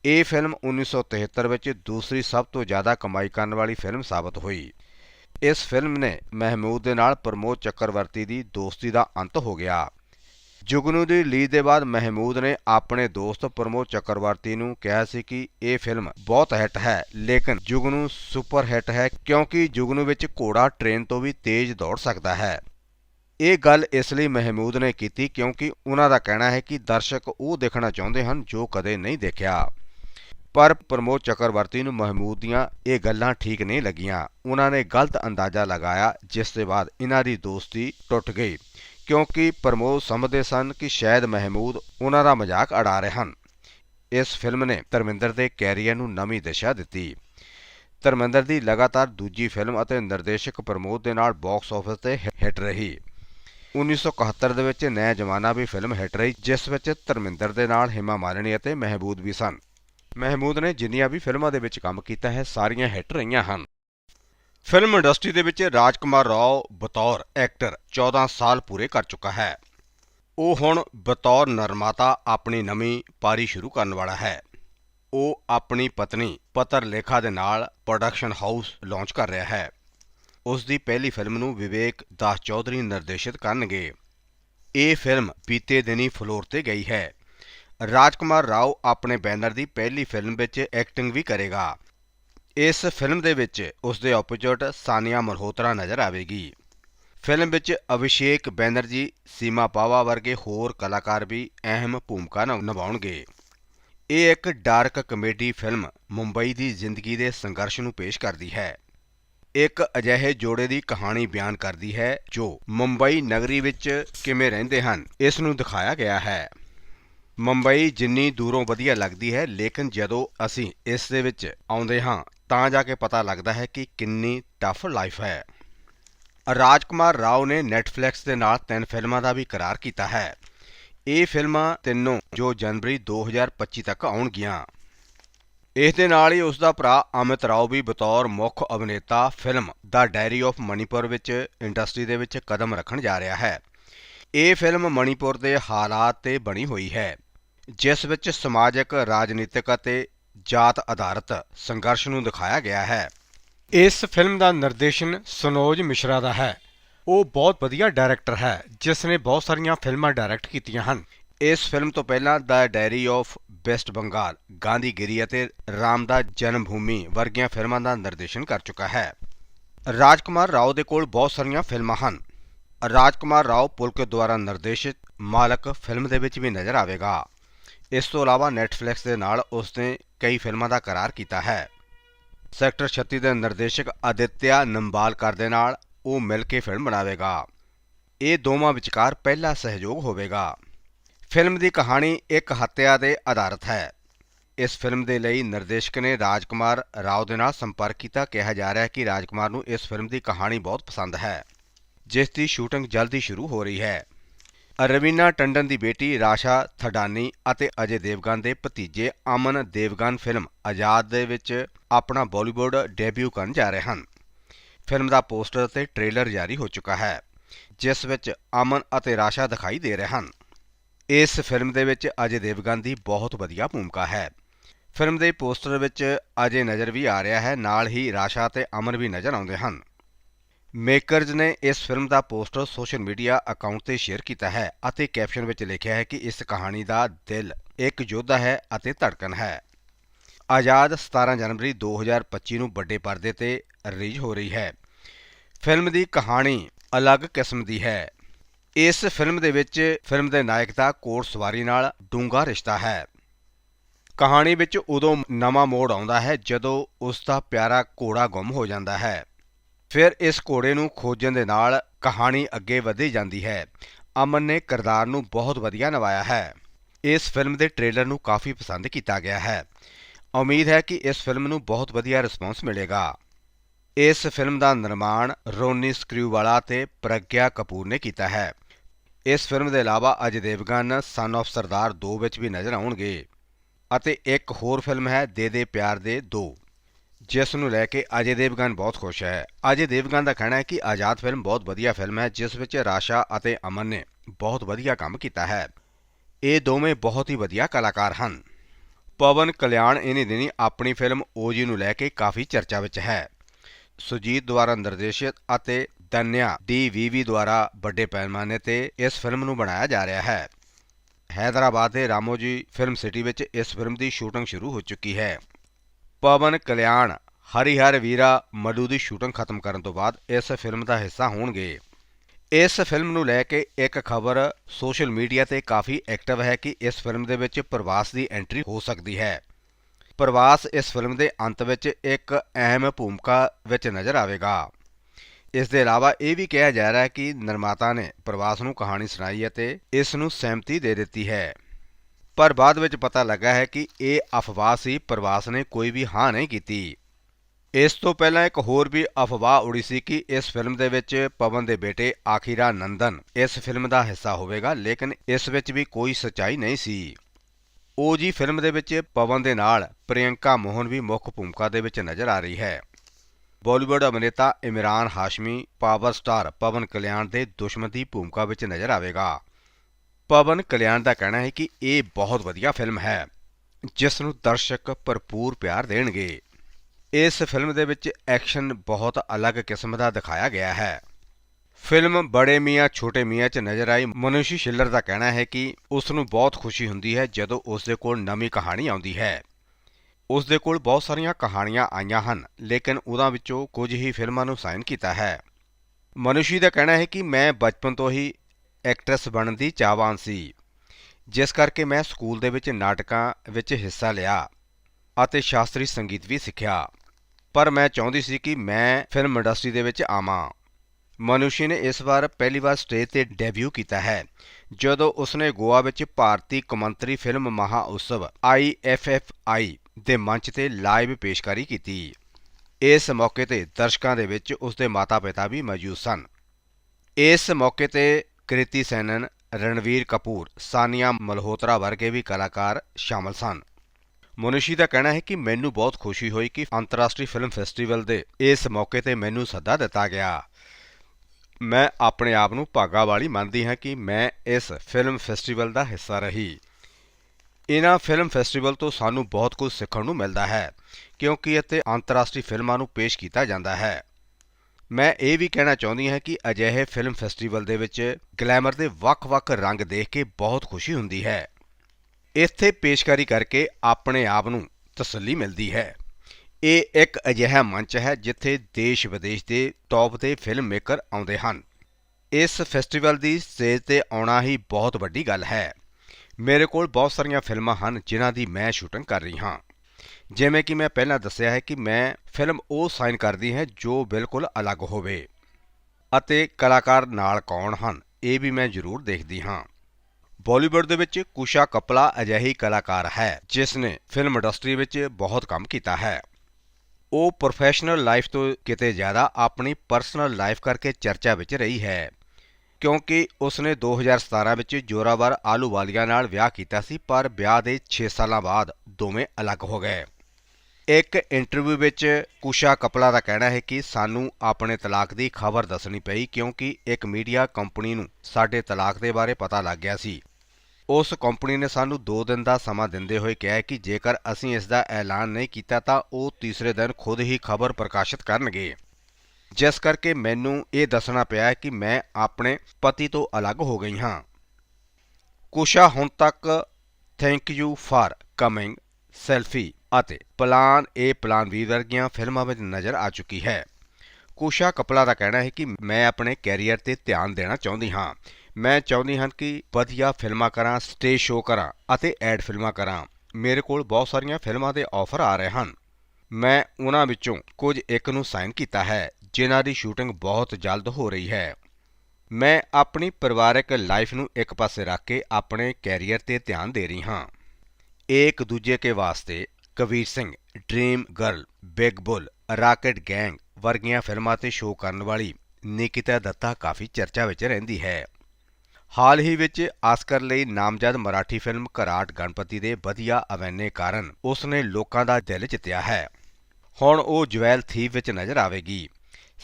ਇਹ ਫਿਲਮ 1973 ਵਿੱਚ ਦੂਸਰੀ ਸਭ ਤੋਂ ਜ਼ਿਆਦਾ ਕਮਾਈ ਕਰਨ ਵਾਲੀ ਫਿਲਮ ਸਾਬਤ ਹੋਈ। ਇਸ ਫਿਲਮ ਨੇ ਮਹਿਮੂਦ ਦੇ ਨਾਲ ਪ੍ਰਮੋਦ ਚੱਕਰਵਰਤੀ ਦੀ ਦੋਸਤੀ ਦਾ ਅੰਤ ਹੋ ਗਿਆ। ਜੁਗਨੂ ਦੀ ਰਿਲੀਜ਼ ਦੇ ਬਾਅਦ ਮਹਿਮੂਦ ਨੇ ਆਪਣੇ ਦੋਸਤ ਪ੍ਰਮੋਦ ਚੱਕਰਵਰਤੀ ਨੂੰ ਕਿਹਾ ਸੀ ਕਿ ਇਹ ਫਿਲਮ ਬਹੁਤ ਹਿੱਟ ਹੈ, ਲੇਕਿਨ ਜੁਗਨੂ ਸੁਪਰ ਹਿੱਟ ਹੈ ਕਿਉਂਕਿ ਜੁਗਨੂ ਵਿੱਚ ਘੋੜਾ ਟ੍ਰੇਨ ਤੋਂ ਵੀ ਤੇਜ਼ ਦੌੜ ਸਕਦਾ ਹੈ। ਇਹ ਗੱਲ ਇਸ ਲਈ ਮਹਿਮੂਦ ਨੇ ਕੀਤੀ ਕਿਉਂਕਿ ਉਹਨਾਂ ਦਾ ਕਹਿਣਾ ਹੈ ਕਿ ਦਰਸ਼ਕ ਉਹ ਦੇਖਣਾ ਚਾਹੁੰਦੇ ਹਨ ਜੋ ਕਦੇ ਨਹੀਂ ਦੇਖਿਆ। ਪਰ ਪ੍ਰਮੋਦ ਚੱਕਰਵਰਤੀ ਨੂੰ ਮਹਿਮੂਦ ਦੀਆਂ ਇਹ ਗੱਲਾਂ ਠੀਕ ਨਹੀਂ ਲੱਗੀਆਂ। ਉਹਨਾਂ ਨੇ ਗਲਤ ਅੰਦਾਜ਼ਾ ਲਗਾਇਆ, ਜਿਸ ਦੇ ਬਾਅਦ ਇਹਨਾਂ ਦੀ ਦੋਸਤੀ ਟੁੱਟ ਗਈ। ਕਿਉਂਕਿ ਪ੍ਰਮੋਦ ਸਮਝਦੇ ਸਨ ਕਿ ਸ਼ਾਇਦ ਮਹਿਮੂਦ ਉਹਨਾਂ ਦਾ ਮਜ਼ਾਕ ਉਡਾ ਰਹੇ ਹਨ। ਇਸ ਫਿਲਮ ਨੇ ਧਰਮਿੰਦਰ ਦੇ ਕੈਰੀਅਰ ਨੂੰ ਨਵੀਂ ਦਿਸ਼ਾ ਦਿੱਤੀ। ਧਰਮਿੰਦਰ ਦੀ ਲਗਾਤਾਰ ਦੂਜੀ ਫਿਲਮ ਅਤੇ ਨਿਰਦੇਸ਼ਕ ਪ੍ਰਮੋਦ ਦੇ ਨਾਲ ਬਾਕਸ ਆਫਿਸ ਤੇ ਹਿੱਟ ਰਹੀ। 1971 ਦੇ ਵਿੱਚ ਨਇਆ ਜਮਾਨਾ ਵੀ ਫਿਲਮ ਹਿੱਟ ਰਹੀ, ਜਿਸ ਵਿੱਚ ਧਰਮਿੰਦਰ ਦੇ ਨਾਲ ਹਿਮਾ ਮਾਲਿਨੀ ਅਤੇ ਮਹਿਬੂਦ ਵੀ ਸਨ। ਮਹਿਮੂਦ ਨੇ ਜਿੰਨੀਆਂ ਵੀ ਫਿਲਮਾਂ ਦੇ ਵਿੱਚ ਕੰਮ ਕੀਤਾ ਹੈ, ਸਾਰੀਆਂ ਹਿੱਟ ਰਹੀਆਂ ਹਨ। ਫਿਲਮ ਇੰਡਸਟਰੀ ਦੇ ਵਿੱਚ ਰਾਜਕੁਮਾਰ ਰਾਓ ਬਤੌਰ ਐਕਟਰ 14 ਸਾਲ ਪੂਰੇ ਕਰ ਚੁੱਕਾ ਹੈ। ਉਹ ਹੁਣ ਬਤੌਰ ਨਿਰਮਾਤਾ ਆਪਣੀ ਨਵੀਂ ਪਾਰੀ ਸ਼ੁਰੂ ਕਰਨ ਵਾਲਾ ਹੈ। ਉਹ ਆਪਣੀ ਪਤਨੀ ਪਤਰ ਲੇਖਾ ਦੇ ਨਾਲ ਪ੍ਰੋਡਕਸ਼ਨ ਹਾਊਸ ਲਾਂਚ ਕਰ ਰਿਹਾ ਹੈ। ਉਸ ਦੀ ਪਹਿਲੀ ਫਿਲਮ ਨੂੰ ਵਿਵੇਕ ਦਾਸ ਚੌਧਰੀ ਨਿਰਦੇਸ਼ਿਤ ਕਰਨਗੇ। ਇਹ ਫਿਲਮ ਬੀਤੇ ਦਿਨੀ ਫਲੋਰ ਤੇ ਗਈ ਹੈ। ਰਾਜਕੁਮਾਰ ਰਾਓ ਆਪਣੇ ਬੈਨਰ ਦੀ ਪਹਿਲੀ ਫਿਲਮ ਵਿੱਚ ਐਕਟਿੰਗ ਵੀ ਕਰੇਗਾ। ਇਸ ਫਿਲਮ ਦੇ ਵਿੱਚ ਉਸ ਦੇ ਆਪੋਜੀਟ ਸਾਨੀਆ ਮਲਹੋਤਰਾ ਨਜ਼ਰ ਆਵੇਗੀ। ਫਿਲਮ ਵਿੱਚ ਅਭਿਸ਼ੇਕ ਬੈਨਰਜੀ, ਸੀਮਾ ਪਾਵਾ ਵਰਗੇ ਹੋਰ ਕਲਾਕਾਰ ਵੀ ਅਹਿਮ ਭੂਮਿਕਾ ਨਿਭਾਉਣਗੇ। ਇਹ ਇੱਕ ਡਾਰਕ ਕਮੇਡੀ ਫਿਲਮ ਮੁੰਬਈ ਦੀ ਜ਼ਿੰਦਗੀ ਦੇ ਸੰਘਰਸ਼ ਨੂੰ ਪੇਸ਼ ਕਰਦੀ ਹੈ। ਇੱਕ ਅਜਿਹੇ ਜੋੜੇ ਦੀ ਕਹਾਣੀ ਬਿਆਨ ਕਰਦੀ ਹੈ ਜੋ ਮੁੰਬਈ ਨਗਰੀ ਵਿੱਚ ਕਿਵੇਂ ਰਹਿੰਦੇ ਹਨ, ਇਸ ਨੂੰ ਦਿਖਾਇਆ ਗਿਆ ਹੈ। ਮੁੰਬਈ ਜਿੰਨੀ ਦੂਰੋਂ ਵਧੀਆ ਲੱਗਦੀ ਹੈ, ਲੇਕਿਨ ਜਦੋਂ ਅਸੀਂ ਇਸ ਦੇ ਵਿੱਚ ਆਉਂਦੇ ਹਾਂ ਤਾਂ ਜਾ ਕੇ ਪਤਾ ਲੱਗਦਾ ਹੈ ਕਿ ਕਿੰਨੀ ਟਫ ਲਾਈਫ ਹੈ। ਰਾਜਕੁਮਾਰ ਰਾਓ ਨੇ ਨੈਟਫਲਿਕਸ ਦੇ ਨਾਲ ਤਿੰਨ ਫਿਲਮਾਂ ਦਾ ਵੀ ਕਰਾਰ ਕੀਤਾ ਹੈ। ਇਹ ਫਿਲਮਾਂ ਤਿੰਨੋਂ ਜੋ ਜਨਵਰੀ 2025 ਤੱਕ ਆਉਣਗੀਆਂ। ਇਸ ਦੇ ਨਾਲ ਹੀ ਉਸ ਦਾ ਭਰਾ ਅਮਿਤ ਰਾਓ ਵੀ ਬਤੌਰ ਮੁੱਖ ਅਭਿਨੇਤਾ film the diary of Manipur ਵਿੱਚ ਇੰਡਸਟਰੀ ਦੇ ਵਿੱਚ ਕਦਮ ਰੱਖਣ ਜਾ ਰਿਹਾ ਹੈ। ਇਹ ਫਿਲਮ ਮਣੀਪੁਰ ਦੇ ਹਾਲਾਤ ਤੇ ਬਣੀ ਹੋਈ ਹੈ, ਜਿਸ ਵਿੱਚ ਸਮਾਜਿਕ, ਰਾਜਨੀਤਿਕ ਅਤੇ ਜਾਤ ਆਧਾਰਿਤ ਸੰਘਰਸ਼ ਨੂੰ ਦਿਖਾਇਆ ਗਿਆ ਹੈ। ਇਸ ਫਿਲਮ ਦਾ ਨਿਰਦੇਸ਼ਨ ਸਨੋਜ ਮਿਸ਼ਰਾ ਦਾ ਹੈ। ਉਹ ਬਹੁਤ ਵਧੀਆ ਡਾਇਰੈਕਟਰ ਹੈ ਜਿਸ ਨੇ ਬਹੁਤ ਸਾਰੀਆਂ ਫਿਲਮਾਂ ਡਾਇਰੈਕਟ ਕੀਤੀਆਂ ਹਨ। ਇਸ ਫਿਲਮ ਤੋਂ ਪਹਿਲਾਂ the diary of West Bengal Gandhigiri ਅਤੇ ਰਾਮ ਦਾ ਜਨਮ ਭੂਮੀ ਵਰਗੀਆਂ ਫਿਲਮਾਂ ਦਾ ਨਿਰਦੇਸ਼ਨ ਕਰ ਚੁੱਕਾ ਹੈ। ਰਾਜਕੁਮਾਰ ਰਾਓ ਦੇ ਕੋਲ ਬਹੁਤ ਸਾਰੀਆਂ ਫਿਲਮਾਂ ਹਨ। ਰਾਜਕੁਮਾਰ ਰਾਓ ਪੁਲਕੇ ਦੁਆਰਾ ਨਿਰਦੇਸ਼ਿਤ ਮਾਲਕ ਫਿਲਮ ਦੇ ਵਿੱਚ ਵੀ ਨਜ਼ਰ ਆਵੇਗਾ। ਇਸ ਤੋਂ ਇਲਾਵਾ ਨੈਟਫਲਿਕਸ ਦੇ ਨਾਲ ਉਸਨੇ ਕਈ ਫਿਲਮਾਂ ਦਾ ਕਰਾਰ ਕੀਤਾ ਹੈ। ਸੈਕਟਰ 36 ਦੇ ਨਿਰਦੇਸ਼ਕ ਆਦਿਤਿਆ ਨੰਬਾਲਕਰ ਦੇ ਨਾਲ ਉਹ ਮਿਲ ਕੇ ਫਿਲਮ ਬਣਾਵੇਗਾ। ਇਹ ਦੋਵਾਂ ਵਿਚਕਾਰ ਪਹਿਲਾ ਸਹਿਯੋਗ ਹੋਵੇਗਾ। ਫਿਲਮ ਦੀ ਕਹਾਣੀ ਇੱਕ ਹੱਤਿਆ ਤੇ ਆਧਾਰਿਤ ਹੈ। ਇਸ ਫਿਲਮ ਦੇ ਲਈ ਨਿਰਦੇਸ਼ਕ ਨੇ ਰਾਜਕੁਮਾਰ ਰਾਓ ਦੇ ਨਾਲ ਸੰਪਰਕ ਕੀਤਾ। ਕਿਹਾ ਜਾ ਰਿਹਾ ਹੈ ਕਿ ਰਾਜਕੁਮਾਰ ਨੂੰ ਇਸ ਫਿਲਮ ਦੀ ਕਹਾਣੀ ਬਹੁਤ ਪਸੰਦ ਹੈ, ਜਿਸ ਦੀ ਸ਼ੂਟਿੰਗ ਜਲਦੀ ਸ਼ੁਰੂ ਹੋ ਰਹੀ ਹੈ। ਰਵੀਨਾ ਟੰਡਨ ਦੀ ਬੇਟੀ ਰਾਸ਼ਾ ਥਡਾਨੀ ਅਤੇ ਅਜੇ ਦੇਵਗਨ ਦੇ ਭਤੀਜੇ ਅਮਨ ਦੇਵਗਨ ਫਿਲਮ ਆਜ਼ਾਦ ਦੇ ਵਿੱਚ ਆਪਣਾ ਬਾਲੀਵੁੱਡ ਡੈਬਿਊ ਕਰਨ ਜਾ ਰਹੇ ਹਨ। ਫਿਲਮ ਦਾ ਪੋਸਟਰ ਅਤੇ ਟ੍ਰੇਲਰ ਜਾਰੀ ਹੋ ਚੁੱਕਾ ਹੈ, ਜਿਸ ਵਿੱਚ ਅਮਨ ਅਤੇ ਰਾਸ਼ਾ ਦਿਖਾਈ ਦੇ ਰਹੇ ਹਨ। ਇਸ ਫਿਲਮ ਦੇ ਵਿੱਚ ਅਜੇ ਦੇਵਗਨ ਦੀ ਬਹੁਤ ਵਧੀਆ ਭੂਮਿਕਾ ਹੈ। ਫਿਲਮ ਦੇ ਪੋਸਟਰ ਵਿੱਚ ਅਜੇ ਨਜ਼ਰ ਵੀ ਆ ਰਿਹਾ ਹੈ, ਨਾਲ ਹੀ ਰਾਸ਼ਾ ਤੇ ਅਮਨ ਵੀ ਨਜ਼ਰ ਆਉਂਦੇ ਹਨ। ਮੇਕਰਜ਼ ਨੇ ਇਸ ਫਿਲਮ ਦਾ ਪੋਸਟਰ ਸੋਸ਼ਲ ਮੀਡੀਆ ਅਕਾਊਂਟ ਤੇ ਸ਼ੇਅਰ ਕੀਤਾ ਹੈ ਅਤੇ ਕੈਪਸ਼ਨ ਵਿੱਚ ਲਿਖਿਆ ਹੈ ਕਿ ਇਸ ਕਹਾਣੀ ਦਾ ਦਿਲ, ਇੱਕ ਯੋਧਾ ਹੈ ਅਤੇ ਧੜਕਣ ਹੈ। ਆਜ਼ਾਦ 17 ਜਨਵਰੀ 2025 ਨੂੰ ਵੱਡੇ ਪਰਦੇ ਤੇ ਰਿਲੀਜ਼ ਹੋ ਰਹੀ ਹੈ। ਫਿਲਮ ਦੀ ਕਹਾਣੀ ਅਲੱਗ ਕਿਸਮ ਦੀ ਹੈ। ਇਸ ਫਿਲਮ ਦੇ ਵਿੱਚ ਫਿਲਮ ਦੇ ਨਾਇਕ ਦਾ ਕੋਟ ਸਵਾਰੀ ਨਾਲ ਡੂੰਘਾ ਰਿਸ਼ਤਾ ਹੈ। ਕਹਾਣੀ ਵਿੱਚ ਉਦੋਂ ਨਵਾਂ ਮੋੜ ਆਉਂਦਾ ਹੈ ਜਦੋਂ ਉਸ ਦਾ ਪਿਆਰਾ ਘੋੜਾ ਗੁੰਮ ਹੋ ਜਾਂਦਾ ਹੈ। ਫਿਰ ਇਸ ਘੋੜੇ ਨੂੰ ਖੋਜਣ ਦੇ ਨਾਲ ਕਹਾਣੀ ਅੱਗੇ ਵਧੀ ਜਾਂਦੀ ਹੈ। ਅਮਨ ਨੇ ਕਿਰਦਾਰ ਨੂੰ ਬਹੁਤ ਵਧੀਆ ਨਿਭਾਇਆ ਹੈ। ਇਸ ਫਿਲਮ ਦੇ ਟ੍ਰੇਲਰ ਨੂੰ ਕਾਫੀ ਪਸੰਦ ਕੀਤਾ ਗਿਆ ਹੈ। ਉਮੀਦ ਹੈ ਕਿ ਇਸ ਫਿਲਮ ਨੂੰ ਬਹੁਤ ਵਧੀਆ ਰਿਸਪਾਂਸ ਮਿਲੇਗਾ। ਇਸ ਫਿਲਮ ਦਾ ਨਿਰਮਾਣ ਰੋਨੀ ਸਕ੍ਰਿਊਵਾਲਾ ਤੇ ਪ੍ਰਗਿਆ ਕਪੂਰ ਨੇ ਕੀਤਾ ਹੈ। ਇਸ ਫਿਲਮ ਦੇ ਇਲਾਵਾ ਅਜੇ ਦੇਵਗਨ ਸਨ of ਸਰਦਾਰ 2 ਵਿੱਚ ਵੀ ਨਜ਼ਰ ਆਉਣਗੇ ਅਤੇ ਇੱਕ ਹੋਰ ਫਿਲਮ ਹੈ ਦੇ ਦੇ ਪਿਆਰ ਦੇ 2 ਜਿਸ ਨੂੰ ਲੈ ਕੇ ਅਜੇ ਦੇਵਗਨ ਬਹੁਤ ਖੁਸ਼ ਹੈ। ਅਜੇ ਦੇਵਗਨ ਦਾ ਕਹਿਣਾ ਹੈ ਕਿ ਆਜ਼ਾਦ ਫਿਲਮ ਬਹੁਤ ਵਧੀਆ ਫਿਲਮ ਹੈ, ਜਿਸ ਵਿੱਚ ਰਾਸ਼ਾ ਅਤੇ ਅਮਨ ਨੇ ਬਹੁਤ ਵਧੀਆ ਕੰਮ ਕੀਤਾ ਹੈ। ਇਹ ਦੋਵੇਂ ਬਹੁਤ ਹੀ ਵਧੀਆ ਕਲਾਕਾਰ ਹਨ। ਪਵਨ ਕਲਿਆਣ ਇਨੀ ਦਿਨੀ ਆਪਣੀ ਫਿਲਮ ਓਜੀ ਨੂੰ ਲੈ ਕੇ ਕਾਫੀ ਚਰਚਾ ਵਿੱਚ ਹੈ। ਸੁਜੀਤ ਦੁਆਰਾ ਨਿਰਦੇਸ਼ਿਤ ਅਤੇ ਦਨਿਆ ਡੀਵੀਵੀ ਦੁਆਰਾ ਵੱਡੇ ਪੈਮਾਨੇ ਤੇ ਇਸ ਫਿਲਮ ਨੂੰ ਬਣਾਇਆ ਜਾ ਰਿਹਾ ਹੈ। ਹੈਦਰਾਬਾਦ ਦੇ ਰਾਮੋਜੀ ਫਿਲਮ ਸਿਟੀ ਵਿੱਚ ਇਸ ਫਿਲਮ ਦੀ ਸ਼ੂਟਿੰਗ ਸ਼ੁਰੂ ਹੋ ਚੁੱਕੀ ਹੈ। ਪਵਨ ਕਲਿਆਣ, ਹਰੀਹਰ ਵੀਰਾ ਮਡੂ ਦੀ ਸ਼ੂਟਿੰਗ ਖਤਮ ਕਰਨ ਤੋਂ ਬਾਅਦ ਇਸ ਫਿਲਮ ਦਾ ਹਿੱਸਾ ਹੋਣਗੇ। ਇਸ ਫਿਲਮ ਨੂੰ ਲੈ ਕੇ ਇੱਕ ਖਬਰ ਸੋਸ਼ਲ ਮੀਡੀਆ ਤੇ ਕਾਫੀ ਐਕਟਿਵ ਹੈ ਕਿ ਇਸ ਫਿਲਮ ਦੇ ਵਿੱਚ ਪ੍ਰਵਾਸ ਦੀ ਐਂਟਰੀ ਹੋ ਸਕਦੀ ਹੈ। ਪ੍ਰਵਾਸ ਇਸ ਫਿਲਮ ਦੇ ਅੰਤ ਵਿੱਚ ਇੱਕ ਅਹਿਮ ਭੂਮਿਕਾ ਵਿੱਚ ਨਜ਼ਰ ਆਵੇਗਾ। ਇਸ ਦੇ ਇਲਾਵਾ ਇਹ ਵੀ ਕਿਹਾ ਜਾ ਰਿਹਾ ਹੈ ਕਿ ਨਿਰਮਾਤਾ ਨੇ ਪ੍ਰਵਾਸ ਨੂੰ ਕਹਾਣੀ ਸੁਣਾਈ ਅਤੇ ਇਸ ਨੂੰ ਸਹਿਮਤੀ ਦੇ ਦਿੱਤੀ ਹੈ। ਪਰ ਬਾਅਦ ਵਿੱਚ ਪਤਾ ਲੱਗਾ ਹੈ ਕਿ ਇਹ ਅਫਵਾਹ ਸੀ, ਪ੍ਰਵਾਸ ਨੇ ਕੋਈ ਵੀ ਹਾਂ ਨਹੀਂ ਕੀਤੀ। ਇਸ ਤੋਂ ਪਹਿਲਾਂ ਇੱਕ ਹੋਰ ਵੀ ਅਫਵਾਹ ਉੜੀ ਸੀ ਕਿ ਇਸ ਫਿਲਮ ਦੇ ਵਿੱਚ ਪਵਨ ਦੇ ਬੇਟੇ ਆਖੀਰਾ ਨੰਦਨ ਇਸ ਫਿਲਮ ਦਾ ਹਿੱਸਾ ਹੋਵੇਗਾ, ਲੇਕਿਨ ਇਸ ਵਿੱਚ ਵੀ ਕੋਈ ਸਚਾਈ ਨਹੀਂ ਸੀ। ਓਜੀ ਫਿਲਮ ਦੇ ਵਿੱਚ ਪਵਨ ਦੇ ਨਾਲ ਪ੍ਰਿਯੰਕਾ ਮੋਹਨ ਵੀ ਮੁੱਖ ਭੂਮਿਕਾ ਦੇ ਵਿੱਚ ਨਜ਼ਰ ਆ ਰਹੀ ਹੈ। ਬਾਲੀਵੁੱਡ ਅਭਿਨੇਤਾ ਇਮਰਾਨ ਹਾਸ਼ਮੀ, ਪਾਵਰ ਸਟਾਰ ਪਵਨ ਕਲਿਆਣ ਦੇ ਦੁਸ਼ਮਣ ਦੀ ਭੂਮਿਕਾ ਵਿੱਚ ਨਜ਼ਰ ਆਵੇਗਾ। ਪਵਨ ਕਲਿਆਣ ਦਾ ਕਹਿਣਾ ਹੈ ਕਿ ਇਹ ਬਹੁਤ ਵਧੀਆ ਫਿਲਮ ਹੈ ਜਿਸ ਨੂੰ ਦਰਸ਼ਕ ਭਰਪੂਰ ਪਿਆਰ ਦੇਣਗੇ। ਇਸ ਫਿਲਮ ਦੇ ਵਿੱਚ ਐਕਸ਼ਨ ਬਹੁਤ ਅਲੱਗ ਕਿਸਮ ਦਾ ਦਿਖਾਇਆ ਗਿਆ ਹੈ। ਫਿਲਮ ਬੜੇ ਮੀਆਂ ਛੋਟੇ ਮੀਆਂ 'ਚ ਨਜ਼ਰ ਆਈ। ਮਨੁਸ਼ੀ ਸ਼ਿੱਲਰ ਦਾ ਕਹਿਣਾ ਹੈ ਕਿ ਉਸ ਨੂੰ ਬਹੁਤ ਖੁਸ਼ੀ ਹੁੰਦੀ ਹੈ ਜਦੋਂ ਉਸ ਦੇ ਕੋਲ ਨਵੀਂ ਕਹਾਣੀ ਆਉਂਦੀ ਹੈ। ਉਸ ਦੇ ਕੋਲ ਬਹੁਤ ਸਾਰੀਆਂ ਕਹਾਣੀਆਂ ਆਈਆਂ ਹਨ, ਲੇਕਿਨ ਉਹਨਾਂ ਵਿੱਚੋਂ ਕੁਝ ਹੀ ਫਿਲਮਾਂ ਨੂੰ ਸਾਈਨ ਕੀਤਾ ਹੈ। ਮਨੁਸ਼ੀ ਦਾ ਕਹਿਣਾ ਹੈ ਕਿ ਮੈਂ ਬਚਪਨ ਤੋਂ ਹੀ ਐਕਟਰੈਸ ਬਣਨ ਦੀ ਚਾਹਵਾਨ ਸੀ। ਜਿਸ ਕਰਕੇ ਮੈਂ ਸਕੂਲ ਦੇ ਵਿੱਚ ਨਾਟਕਾਂ ਵਿੱਚ ਹਿੱਸਾ ਲਿਆ ਅਤੇ ਸ਼ਾਸਤਰੀ ਸੰਗੀਤ ਵੀ ਸਿੱਖਿਆ। ਪਰ ਮੈਂ ਚਾਹੁੰਦੀ ਸੀ ਕਿ ਮੈਂ ਫਿਲਮ ਇੰਡਸਟਰੀ ਦੇ ਵਿੱਚ ਆਵਾਂ। ਮਨੁਸ਼ੀ ਨੇ ਇਸ ਵਾਰ ਪਹਿਲੀ ਵਾਰ ਸਟੇਜ ਤੇ ਡੈਬਿਊ ਕੀਤਾ ਹੈ, ਜਦੋਂ ਉਸਨੇ ਗੋਆ ਵਿੱਚ ਭਾਰਤੀ ਕੌਮਾਂਤਰੀ ਫਿਲਮ ਮਹਾ ਉਤਸਵ IFFI ਦੇ ਮੰਚ ਤੇ ਲਾਈਵ ਪੇਸ਼ਕਾਰੀ ਕੀਤੀ। ਇਸ ਮੌਕੇ ਤੇ ਦਰਸ਼ਕਾਂ ਦੇ ਵਿੱਚ ਉਸਦੇ ਮਾਤਾ-ਪਿਤਾ ਵੀ ਮੌਜੂਦ ਸਨ। ਇਸ ਮੌਕੇ ਤੇ ਕ੍ਰਿਤੀ ਸੈਨਨ, ਰਣਵੀਰ ਕਪੂਰ, ਸਾਨੀਆ ਮਲਹੋਤਰਾ ਵਰਗੇ ਵੀ ਕਲਾਕਾਰ ਸ਼ਾਮਲ ਸਨ। ਮਨੁਸ਼ੀ ਦਾ ਕਹਿਣਾ ਹੈ ਕਿ ਮੈਨੂੰ ਬਹੁਤ ਖੁਸ਼ੀ ਹੋਈ ਕਿ ਅੰਤਰਰਾਸ਼ਟਰੀ ਫਿਲਮ ਫੈਸਟੀਵਲ ਦੇ ਇਸ ਮੌਕੇ ਤੇ ਮੈਨੂੰ ਸੱਦਾ ਦਿੱਤਾ ਗਿਆ। ਮੈਂ ਆਪਣੇ ਆਪ ਨੂੰ ਭਾਗਾ ਵਾਲੀ ਮੰਨਦੀ ਹਾਂ ਕਿ ਮੈਂ ਇਸ ਫਿਲਮ ਫੈਸਟੀਵਲ ਦਾ ਹਿੱਸਾ ਰਹੀ। ਇਹਨਾਂ ਫਿਲਮ ਫੈਸਟੀਵਲ ਤੋਂ ਸਾਨੂੰ ਬਹੁਤ ਕੁਝ ਸਿੱਖਣ ਨੂੰ ਮਿਲਦਾ ਹੈ, ਕਿਉਂਕਿ ਇੱਥੇ ਅੰਤਰਰਾਸ਼ਟਰੀ ਫਿਲਮਾਂ ਨੂੰ ਪੇਸ਼ ਕੀਤਾ ਜਾਂਦਾ ਹੈ। ਮੈਂ ਇਹ ਵੀ ਕਹਿਣਾ ਚਾਹੁੰਦੀ ਹਾਂ ਕਿ ਅਜਿਹੇ ਫਿਲਮ ਫੈਸਟੀਵਲ ਦੇ ਵਿੱਚ ਗਲੈਮਰ ਦੇ ਵੱਖ-ਵੱਖ ਰੰਗ ਦੇਖ ਕੇ ਬਹੁਤ ਖੁਸ਼ੀ ਹੁੰਦੀ ਹੈ। ਇੱਥੇ ਪੇਸ਼ਕਾਰੀ ਕਰਕੇ ਆਪਣੇ ਆਪ ਨੂੰ ਤਸੱਲੀ ਮਿਲਦੀ ਹੈ। ਇਹ ਇੱਕ ਅਜਿਹਾ ਮੰਚ ਹੈ ਜਿੱਥੇ ਦੇਸ਼ ਵਿਦੇਸ਼ ਦੇ ਟੌਪ ਦੇ ਫਿਲਮ ਮੇਕਰ ਆਉਂਦੇ ਹਨ। ਇਸ ਫੈਸਟੀਵਲ ਦੀ ਸਟੇਜ ਤੇ ਆਉਣਾ ਹੀ ਬਹੁਤ ਵੱਡੀ ਗੱਲ ਹੈ। ਮੇਰੇ ਕੋਲ ਬਹੁਤ ਸਾਰੀਆਂ ਫਿਲਮਾਂ ਹਨ ਜਿਨ੍ਹਾਂ ਦੀ ਮੈਂ ਸ਼ੂਟਿੰਗ ਕਰ ਰਹੀ ਹਾਂ। ਜਿਵੇਂ ਕਿ ਮੈਂ ਪਹਿਲਾਂ ਦੱਸਿਆ ਹੈ ਕਿ ਮੈਂ ਫਿਲਮ ਉਹ ਸਾਈਨ ਕਰਦੀ ਹੈ ਜੋ ਬਿਲਕੁਲ ਅਲੱਗ ਹੋਵੇ। ਅਤੇ ਕਲਾਕਾਰ ਨਾਲ ਕੌਣ ਹਨ, ਇਹ ਵੀ ਮੈਂ ਜ਼ਰੂਰ ਦੇਖਦੀ ਹਾਂ। ਬਾਲੀਵੁੱਡ ਦੇ ਵਿੱਚ ਕੁਸ਼ਾ ਕਪਲਾ ਅਜਿਹੀ ਕਲਾਕਾਰ ਹੈ, ਜਿਸ ਨੇ ਫਿਲਮ ਇੰਡਸਟਰੀ ਵਿੱਚ ਬਹੁਤ ਕੰਮ ਕੀਤਾ ਹੈ। ਉਹ ਪ੍ਰੋਫੈਸ਼ਨਲ ਲਾਈਫ ਤੋਂ ਕਿਤੇ ਜ਼ਿਆਦਾ ਆਪਣੀ ਪਰਸਨਲ ਲਾਈਫ ਕਰਕੇ ਚਰਚਾ ਵਿੱਚ ਰਹੀ ਹੈ, ਕਿਉਂਕਿ ਉਸਨੇ 2017 ਵਿੱਚ ਜੋਰਾਵਰ ਆਲੂਵਾਲੀਆ ਨਾਲ ਵਿਆਹ ਕੀਤਾ ਸੀ, ਪਰ ਵਿਆਹ ਦੇ 6 ਸਾਲਾਂ ਬਾਅਦ ਦੋਵੇਂ ਅਲੱਗ ਹੋ ਗਏ। ਇੱਕ ਇੰਟਰਵਿਊ ਵਿੱਚ ਕੁਸ਼ਾ ਕਪਲਾ ਦਾ ਕਹਿਣਾ ਹੈ ਕਿ ਸਾਨੂੰ ਆਪਣੇ ਤਲਾਕ ਦੀ ਖਬਰ ਦੱਸਣੀ ਪਈ ਕਿਉਂਕਿ ਇੱਕ ਮੀਡੀਆ ਕੰਪਨੀ ਨੂੰ ਸਾਡੇ ਤਲਾਕ ਦੇ ਬਾਰੇ ਪਤਾ ਲੱਗ ਗਿਆ ਸੀ। ਉਸ ਕੰਪਨੀ ਨੇ ਸਾਨੂੰ 2 ਦਿਨ ਦਾ ਸਮਾਂ ਦਿੰਦੇ ਹੋਏ ਕਿਹਾ ਕਿ ਜੇਕਰ ਅਸੀਂ ਇਸ ਦਾ ਐਲਾਨ ਨਹੀਂ ਕੀਤਾ ਤਾਂ ਉਹ ਤੀਸਰੇ ਦਿਨ ਖੁਦ ਹੀ ਖਬਰ ਪ੍ਰਕਾਸ਼ਿਤ ਕਰਨਗੇ। ਜਿਸ ਕਰਕੇ ਮੈਨੂੰ ਇਹ ਦੱਸਣਾ ਪਿਆ ਕਿ ਮੈਂ ਆਪਣੇ ਪਤੀ ਤੋਂ ਅਲੱਗ ਹੋ ਗਈ ਹਾਂ। ਕੁਸ਼ਾ ਹੁਣ ਤੱਕ thank you for coming selfie ਅਤੇ ਪਲਾਨ ਏ ਪਲਾਨ ਵੀ ਵਰਗੀਆਂ ਫਿਲਮਾਂ ਵਿੱਚ ਨਜ਼ਰ ਆ ਚੁੱਕੀ ਹੈ। ਕੁਸ਼ਾ ਕਪਲਾ ਦਾ ਕਹਿਣਾ ਹੈ ਕਿ ਮੈਂ ਆਪਣੇ ਕੈਰੀਅਰ ਤੇ ਧਿਆਨ ਦੇਣਾ ਚਾਹੁੰਦੀ ਹਾਂ। ਮੈਂ ਚਾਹੁੰਦੀ ਹਾਂ ਕਿ ਵਧੀਆ ਫਿਲਮਾਂ ਕਰਾਂ, ਸਟੇਜ ਸ਼ੋਅ ਕਰਾਂ ਅਤੇ ਐਡ ਫਿਲਮਾਂ ਕਰਾਂ। ਮੇਰੇ ਕੋਲ ਬਹੁਤ ਸਾਰੀਆਂ ਫਿਲਮਾਂ ਦੇ ਆਫਰ ਆ ਰਹੇ ਹਨ। ਮੈਂ ਉਹਨਾਂ ਵਿੱਚੋਂ ਕੁਝ ਇੱਕ ਨੂੰ ਸਾਈਨ ਕੀਤਾ ਹੈ, ਜਿਨ੍ਹਾਂ ਦੀ ਸ਼ੂਟਿੰਗ ਬਹੁਤ ਜਲਦ ਹੋ ਰਹੀ ਹੈ। ਮੈਂ ਆਪਣੀ ਪਰਿਵਾਰਕ ਲਾਈਫ ਨੂੰ ਇੱਕ ਪਾਸੇ ਰੱਖ ਕੇ ਆਪਣੇ ਕੈਰੀਅਰ ਤੇ ਧਿਆਨ ਦੇ ਰਹੀ ਹਾਂ। Ek Duje Ke Vaaste Kabir Singh dream girl big bull rocket gang ਵਰਗੀਆਂ ਫਿਲਮਾਂ ਤੇ ਸ਼ੋਅ ਕਰਨ ਵਾਲੀ ਨਿਕਿਤਾ ਦੱਤਾ ਕਾਫੀ ਚਰਚਾ ਵਿੱਚ ਰਹਿੰਦੀ ਹੈ। ਹਾਲ ਹੀ ਵਿੱਚ ਆਸਕਰ ਲਈ ਨਾਮਜ਼ਦ ਮਰਾਠੀ ਫਿਲਮ ਘਰਾਟ ਗਣਪਤੀ ਦੇ ਵਧੀਆ ਅਵੈਨੇ ਕਾਰਨ ਉਸ ਨੇ ਲੋਕਾਂ ਦਾ ਦਿਲ ਜਿੱਤਿਆ ਹੈ। ਹੁਣ ਉਹ ਜਵੈਲ ਥੀਵ ਵਿੱਚ ਨਜ਼ਰ ਆਵੇਗੀ।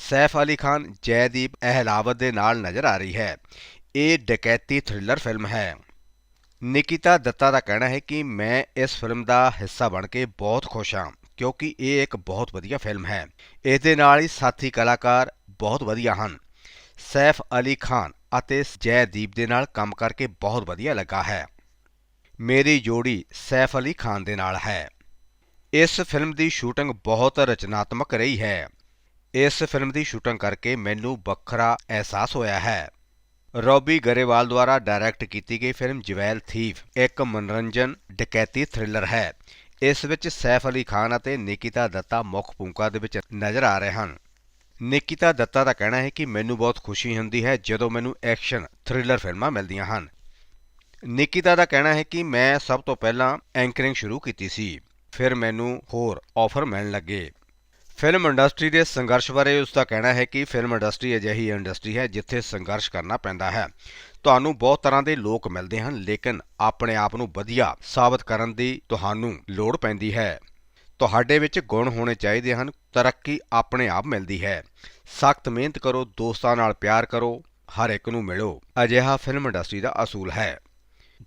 ਸੈਫ ਅਲੀ ਖਾਨ, ਜੈਦੀਪ ਅਹਿਲਾਵਤ ਦੇ ਨਾਲ ਨਜ਼ਰ ਆ ਰਹੀ ਹੈ। ਇਹ ਡਕੈਤੀ ਥ੍ਰਿਲਰ ਫਿਲਮ ਹੈ। ਨਿਕਿਤਾ ਦੱਤਾ ਦਾ ਕਹਿਣਾ ਹੈ ਕਿ ਮੈਂ ਇਸ ਫਿਲਮ ਦਾ ਹਿੱਸਾ ਬਣ ਕੇ ਬਹੁਤ ਖੁਸ਼ ਹਾਂ, ਕਿਉਂਕਿ ਇਹ ਇੱਕ ਬਹੁਤ ਵਧੀਆ ਫਿਲਮ ਹੈ। ਇਸ ਦੇ ਨਾਲ ਹੀ ਸਾਥੀ ਕਲਾਕਾਰ ਬਹੁਤ ਵਧੀਆ ਹਨ। ਸੈਫ ਅਲੀ ਖਾਨ ਅਤੇ ਜੈਦੀਪ ਦੇ ਨਾਲ ਕੰਮ ਕਰਕੇ ਬਹੁਤ ਵਧੀਆ ਲੱਗਾ ਹੈ। ਮੇਰੀ ਜੋੜੀ ਸੈਫ ਅਲੀ ਖਾਨ ਦੇ ਨਾਲ ਹੈ। ਇਸ ਫਿਲਮ ਦੀ ਸ਼ੂਟਿੰਗ ਬਹੁਤ ਰਚਨਾਤਮਕ ਰਹੀ ਹੈ। ਇਸ ਫਿਲਮ ਦੀ ਸ਼ੂਟਿੰਗ ਕਰਕੇ ਮੈਨੂੰ ਵੱਖਰਾ ਅਹਿਸਾਸ ਹੋਇਆ ਹੈ। ਰੌਬੀ ਗਰੇਵਾਲ ਦੁਆਰਾ ਡਾਇਰੈਕਟ ਕੀਤੀ ਗਈ ਫਿਲਮ ਜਵੈਲ ਥੀਫ ਇੱਕ ਮਨੋਰੰਜਨ ਡਕੈਤੀ ਥ੍ਰਿਲਰ ਹੈ। ਇਸ ਵਿੱਚ ਸੈਫ ਅਲੀ ਖਾਨ ਅਤੇ ਨਿਕਿਤਾ ਦੱਤਾ ਮੁੱਖ ਭੂਮਿਕਾ ਦੇ ਵਿੱਚ ਨਜ਼ਰ ਆ ਰਹੇ ਹਨ। ਨਿਕਿਤਾ ਦੱਤਾ ਦਾ ਕਹਿਣਾ ਹੈ ਕਿ ਮੈਨੂੰ ਬਹੁਤ ਖੁਸ਼ੀ ਹੁੰਦੀ ਹੈ ਜਦੋਂ ਮੈਨੂੰ ਐਕਸ਼ਨ ਥ੍ਰਿਲਰ ਫਿਲਮਾਂ ਮਿਲਦੀਆਂ ਹਨ। ਨਿਕਿਤਾ ਦਾ ਕਹਿਣਾ ਹੈ ਕਿ ਮੈਂ ਸਭ ਤੋਂ ਪਹਿਲਾਂ ਐਂਕਰਿੰਗ ਸ਼ੁਰੂ ਕੀਤੀ ਸੀ, ਫਿਰ ਮੈਨੂੰ ਹੋਰ ਆਫਰ ਮਿਲਣ ਲੱਗੇ। ਫਿਲਮ ਇੰਡਸਟਰੀ ਦੇ ਸੰਘਰਸ਼ ਬਾਰੇ ਉਸ ਦਾ ਕਹਿਣਾ ਹੈ ਕਿ ਫਿਲਮ ਇੰਡਸਟਰੀ ਅਜਿਹੀ ਇੰਡਸਟਰੀ ਹੈ ਜਿੱਥੇ ਸੰਘਰਸ਼ ਕਰਨਾ ਪੈਂਦਾ ਹੈ। ਤੁਹਾਨੂੰ ਬਹੁਤ ਤਰ੍ਹਾਂ ਦੇ ਲੋਕ ਮਿਲਦੇ ਹਨ, ਲੇਕਿਨ ਆਪਣੇ ਆਪ ਨੂੰ ਵਧੀਆ ਸਾਬਤ ਕਰਨ ਦੀ ਤੁਹਾਨੂੰ ਲੋੜ ਪੈਂਦੀ ਹੈ। ਤੁਹਾਡੇ ਵਿੱਚ ਗੁਣ ਹੋਣੇ ਚਾਹੀਦੇ ਹਨ, ਤਰੱਕੀ ਆਪਣੇ ਆਪ ਮਿਲਦੀ ਹੈ। ਸਖਤ ਮਿਹਨਤ ਕਰੋ, ਦੋਸਤਾਂ ਨਾਲ ਪਿਆਰ ਕਰੋ, ਹਰ ਇੱਕ ਨੂੰ ਮਿਲੋ, ਅਜਿਹਾ ਫਿਲਮ ਇੰਡਸਟਰੀ ਦਾ ਅਸੂਲ ਹੈ।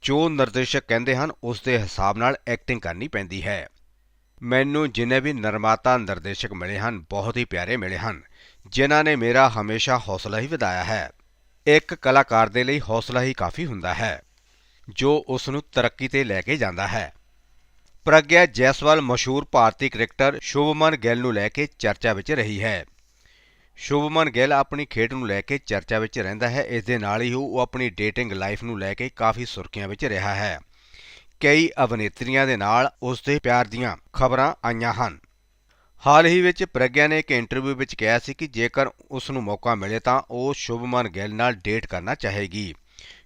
ਜੋ ਨਿਰਦੇਸ਼ਕ ਕਹਿੰਦੇ ਹਨ ਉਸ ਦੇ ਹਿਸਾਬ ਨਾਲ ਐਕਟਿੰਗ ਕਰਨੀ ਪੈਂਦੀ ਹੈ। ਮੈਨੂੰ ਜਿੰਨੇ ਵੀ ਨਿਰਮਾਤਾ ਨਿਰਦੇਸ਼ਕ ਮਿਲੇ ਹਨ, ਬਹੁਤ ਹੀ ਪਿਆਰੇ ਮਿਲੇ ਹਨ, ਜਿਨ੍ਹਾਂ ਨੇ ਮੇਰਾ ਹਮੇਸ਼ਾ ਹੌਸਲਾ ਹੀ ਵਧਾਇਆ ਹੈ। ਇੱਕ ਕਲਾਕਾਰ ਦੇ ਲਈ ਹੌਸਲਾ ਹੀ ਕਾਫੀ ਹੁੰਦਾ ਹੈ, ਜੋ ਉਸ ਨੂੰ ਤਰੱਕੀ ਤੇ ਲੈ ਕੇ ਜਾਂਦਾ ਹੈ। ਪ੍ਰਗਿਆ ਜੈਸਵਾਲ ਮਸ਼ਹੂਰ ਭਾਰਤੀ ਕ੍ਰਿਕਟਰ ਸ਼ੁਭਮਨ ਗਿੱਲ ਨੂੰ ਲੈ ਕੇ ਚਰਚਾ ਵਿੱਚ ਰਹੀ ਹੈ। ਸ਼ੁਭਮਨ ਗਿੱਲ ਆਪਣੀ ਖੇਡ ਨੂੰ ਲੈ ਕੇ ਚਰਚਾ ਵਿੱਚ ਰਹਿੰਦਾ ਹੈ, ਇਸ ਦੇ ਨਾਲ ਹੀ ਉਹ ਆਪਣੀ ਡੇਟਿੰਗ ਲਾਈਫ ਨੂੰ ਲੈ ਕੇ ਕਾਫੀ ਸੁਰਖੀਆਂ ਵਿੱਚ ਰਿਹਾ ਹੈ। ਕਈ ਅਭਿਨੇਤਰੀਆਂ ਦੇ ਨਾਲ ਉਸ ਦੇ ਪਿਆਰ ਦੀਆਂ ਖਬਰਾਂ ਆਈਆਂ ਹਨ। ਹਾਲ ਹੀ ਵਿੱਚ ਪ੍ਰਗਿਆ ਨੇ ਇੱਕ ਇੰਟਰਵਿਊ ਵਿੱਚ ਕਿਹਾ ਸੀ ਕਿ ਜੇਕਰ ਉਸ ਨੂੰ ਮੌਕਾ ਮਿਲੇ ਤਾਂ ਉਹ ਸ਼ੁਭਮਨ ਗਿੱਲ ਨਾਲ ਡੇਟ ਕਰਨਾ ਚਾਹੇਗੀ,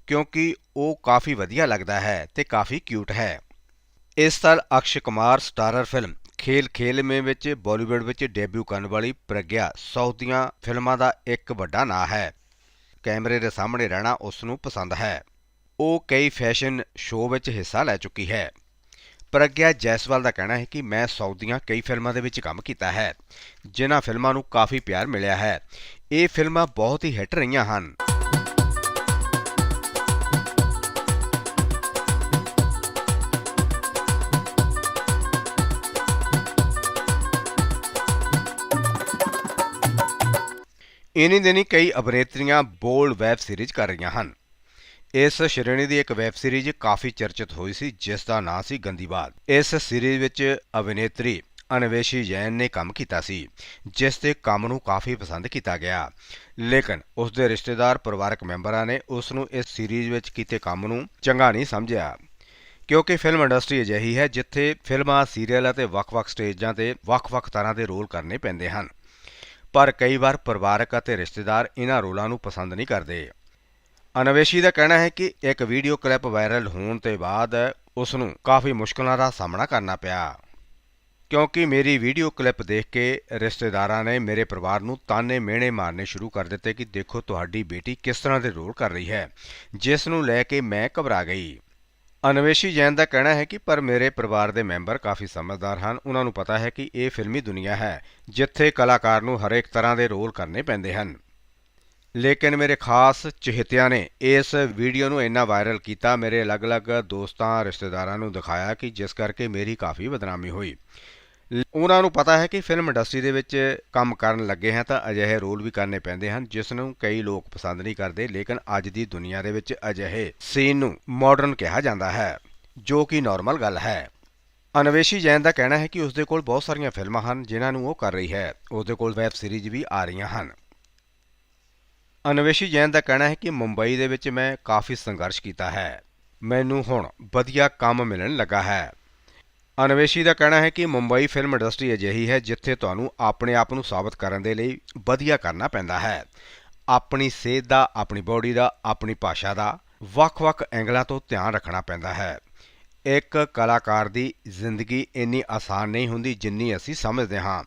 ਕਿਉਂਕਿ ਉਹ ਕਾਫੀ ਵਧੀਆ ਲੱਗਦਾ ਹੈ ਤੇ ਕਾਫੀ ਕਿਊਟ ਹੈ। ਇਸ ਸਾਲ ਅਕਸ਼ ਕੁਮਾਰ ਸਟਾਰਰ ਫਿਲਮ ਖੇਲ ਖੇਲ ਮੇ ਵਿੱਚ ਬਾਲੀਵੁੱਡ ਵਿੱਚ ਡੈਬਿਊ ਕਰਨ ਵਾਲੀ ਪ੍ਰਗਿਆ ਸਾਊਥ ਦੀਆਂ ਫਿਲਮਾਂ ਦਾ ਇੱਕ ਵੱਡਾ ਨਾਂ ਹੈ। ਕੈਮਰੇ ਦੇ ਸਾਹਮਣੇ ਰਹਿਣਾ ਉਸ ਨੂੰ ਪਸੰਦ ਹੈ। ਉਹ ਕਈ ਫੈਸ਼ਨ ਸ਼ੋਅ ਵਿੱਚ ਹਿੱਸਾ ਲੈ ਚੁੱਕੀ ਹੈ। ਪ੍ਰਗਿਆ ਜੈਸਵਾਲ ਦਾ ਕਹਿਣਾ ਹੈ ਕਿ ਮੈਂ ਸਾਊਥ ਦੀਆਂ ਕਈ ਫਿਲਮਾਂ ਦੇ ਵਿੱਚ ਕੰਮ ਕੀਤਾ ਹੈ, ਜਿਨ੍ਹਾਂ ਫਿਲਮਾਂ ਨੂੰ ਕਾਫੀ ਪਿਆਰ ਮਿਲਿਆ ਹੈ। ਇਹ ਫਿਲਮਾਂ ਬਹੁਤ ਹੀ ਹਿੱਟ ਰਹੀਆਂ ਹਨ। ਇਨੀ ਦਿਨੀ ਕਈ ਅਭਿਨੇਤਰੀਆਂ ਬੋਲਡ ਵੈਬ ਸੀਰੀਜ਼ ਕਰ ਰਹੀਆਂ ਹਨ। ਇਸ ਸ਼੍ਰੇਣੀ ਦੀ ਇੱਕ ਵੈਬ ਸੀਰੀਜ਼ ਕਾਫੀ ਚਰਚਿਤ ਹੋਈ ਸੀ, ਜਿਸ ਦਾ ਨਾਂ ਸੀ ਗੰਦੀਬਾਦ ਇਸ ਸੀਰੀਜ਼ ਵਿੱਚ ਅਭਿਨੇਤਰੀ ਅਨਵੇਸ਼ੀ ਜੈਨ ਨੇ ਕੰਮ ਕੀਤਾ ਸੀ, ਜਿਸ ਦੇ ਕੰਮ ਨੂੰ ਕਾਫੀ ਪਸੰਦ ਕੀਤਾ ਗਿਆ। ਲੇਕਿਨ ਉਸ ਦੇ ਰਿਸ਼ਤੇਦਾਰ ਪਰਿਵਾਰਕ ਮੈਂਬਰਾਂ ਨੇ ਉਸ ਨੂੰ ਇਸ ਸੀਰੀਜ਼ ਵਿੱਚ ਕੀਤੇ ਕੰਮ ਨੂੰ ਚੰਗਾ ਨਹੀਂ ਸਮਝਿਆ। ਕਿਉਂਕਿ ਫਿਲਮ ਇੰਡਸਟਰੀ ਅਜਿਹੀ ਹੈ ਜਿੱਥੇ ਫਿਲਮਾਂ, ਸੀਰੀਅਲ ਅਤੇ ਵੱਖ-ਵੱਖ ਸਟੇਜਾਂ ਤੇ ਵੱਖ-ਵੱਖ ਤਰ੍ਹਾਂ ਦੇ ਰੋਲ ਕਰਨੇ ਪੈਂਦੇ ਹਨ। ਪਰ ਕਈ ਵਾਰ ਪਰਿਵਾਰਕ ਅਤੇ ਰਿਸ਼ਤੇਦਾਰ ਇਹਨਾਂ ਰੋਲਾਂ ਨੂੰ ਪਸੰਦ ਨਹੀਂ ਕਰਦੇ। ਅਨਵੇਸ਼ੀ ਦਾ ਕਹਿਣਾ ਹੈ ਕਿ ਇੱਕ ਵੀਡੀਓ ਕਲਿੱਪ ਵਾਇਰਲ ਹੋਣ ਤੋਂ ਬਾਅਦ ਉਸ ਨੂੰ ਕਾਫੀ ਮੁਸ਼ਕਲਾਂ ਦਾ ਸਾਹਮਣਾ ਕਰਨਾ ਪਿਆ। ਕਿਉਂਕਿ ਮੇਰੀ ਵੀਡੀਓ ਕਲਿੱਪ ਦੇਖ ਕੇ ਰਿਸ਼ਤੇਦਾਰਾਂ ਨੇ ਮੇਰੇ ਪਰਿਵਾਰ ਨੂੰ ਤਾਨੇ ਮਿਹਣੇ ਮਾਰਨੇ ਸ਼ੁਰੂ ਕਰ ਦਿੱਤੇ ਕਿ ਦੇਖੋ ਤੁਹਾਡੀ ਬੇਟੀ ਕਿਸ ਤਰ੍ਹਾਂ ਦੇ ਰੋਲ ਕਰ ਰਹੀ ਹੈ, ਜਿਸ ਨੂੰ ਲੈ ਕੇ ਮੈਂ ਘਬਰਾ ਗਈ। ਅਨਵੇਸ਼ੀ ਜੈਨ ਦਾ ਕਹਿਣਾ ਹੈ ਕਿ ਪਰ ਮੇਰੇ ਪਰਿਵਾਰ ਦੇ ਮੈਂਬਰ ਕਾਫੀ ਸਮਝਦਾਰ ਹਨ। ਉਹਨਾਂ ਨੂੰ ਪਤਾ ਹੈ ਕਿ ਇਹ ਫਿਲਮੀ ਦੁਨੀਆ ਹੈ, ਜਿੱਥੇ ਕਲਾਕਾਰ ਨੂੰ ਹਰੇਕ ਤਰ੍ਹਾਂ ਦੇ ਰੋਲ ਕਰਨੇ ਪੈਂਦੇ ਹਨ। ਲੇਕਿਨ ਮੇਰੇ ਖਾਸ ਚਹੇਤਿਆਂ ਨੇ ਇਸ ਵੀਡੀਓ ਨੂੰ ਇੰਨਾ ਵਾਇਰਲ ਕੀਤਾ, ਮੇਰੇ ਅਲੱਗ-ਅਲੱਗ ਦੋਸਤਾਂ, ਰਿਸ਼ਤੇਦਾਰਾਂ ਨੂੰ ਦਿਖਾਇਆ ਕਿ ਜਿਸ ਕਰਕੇ ਮੇਰੀ ਕਾਫੀ ਬਦਨਾਮੀ ਹੋਈ। ਲ- ਉਹਨਾਂ ਨੂੰ ਪਤਾ ਹੈ ਕਿ ਫਿਲਮ ਇੰਡਸਟਰੀ ਦੇ ਵਿੱਚ ਕੰਮ ਕਰਨ ਲੱਗੇ ਹਾਂ ਤਾਂ ਅਜਿਹੇ ਰੋਲ ਵੀ ਕਰਨੇ ਪੈਂਦੇ ਹਨ, ਜਿਸ ਨੂੰ ਕਈ ਲੋਕ ਪਸੰਦ ਨਹੀਂ ਕਰਦੇ, ਲੇਕਿਨ ਅੱਜ ਦੀ ਦੁਨੀਆ ਦੇ ਵਿੱਚ ਅਜਿਹੇ ਸੀਨ ਨੂੰ ਮਾਡਰਨ ਕਿਹਾ ਜਾਂਦਾ ਹੈ, ਜੋ ਕਿ ਨਾਰਮਲ ਗੱਲ ਹੈ। ਅਨਵੇਸ਼ੀ ਜੈਨ ਦਾ ਕਹਿਣਾ ਹੈ ਕਿ ਉਸਦੇ ਕੋਲ ਬਹੁਤ ਸਾਰੀਆਂ ਫਿਲਮਾਂ ਹਨ, ਜਿਨ੍ਹਾਂ ਨੂੰ ਉਹ ਕਰ ਰਹੀ ਹੈ। ਉਸਦੇ ਕੋਲ ਵੈਬ ਸੀਰੀਜ਼ ਵੀ ਆ ਰਹੀਆਂ ਹਨ। ਅਨਵੇਸ਼ੀ ਜੈਨ ਦਾ ਕਹਿਣਾ ਹੈ ਕਿ ਮੁੰਬਈ ਦੇ ਵਿੱਚ ਮੈਂ ਕਾਫੀ ਸੰਘਰਸ਼ ਕੀਤਾ ਹੈ। ਮੈਨੂੰ ਹੁਣ ਵਧੀਆ ਕੰਮ ਮਿਲਣ ਲੱਗਾ ਹੈ। ਅਨਵੇਸ਼ੀ ਦਾ ਕਹਿਣਾ ਹੈ ਕਿ ਮੁੰਬਈ ਫਿਲਮ ਇੰਡਸਟਰੀ ਅਜਿਹੀ ਹੈ ਜਿੱਥੇ ਤੁਹਾਨੂੰ ਆਪਣੇ ਆਪ ਨੂੰ ਸਾਬਤ ਕਰਨ ਦੇ ਲਈ ਵਧੀਆ ਕਰਨਾ ਪੈਂਦਾ ਹੈ। ਆਪਣੀ ਸਿਹਤ ਦਾ, ਆਪਣੀ ਬੋਡੀ ਦਾ, ਆਪਣੀ ਭਾਸ਼ਾ ਦਾ ਵੱਖ-ਵੱਖ ਐਂਗਲਾਂ ਤੋਂ ਧਿਆਨ ਰੱਖਣਾ ਪੈਂਦਾ ਹੈ। ਇੱਕ ਕਲਾਕਾਰ ਦੀ ਜ਼ਿੰਦਗੀ ਇੰਨੀ ਆਸਾਨ ਨਹੀਂ ਹੁੰਦੀ ਜਿੰਨੀ ਅਸੀਂ ਸਮਝਦੇ ਹਾਂ।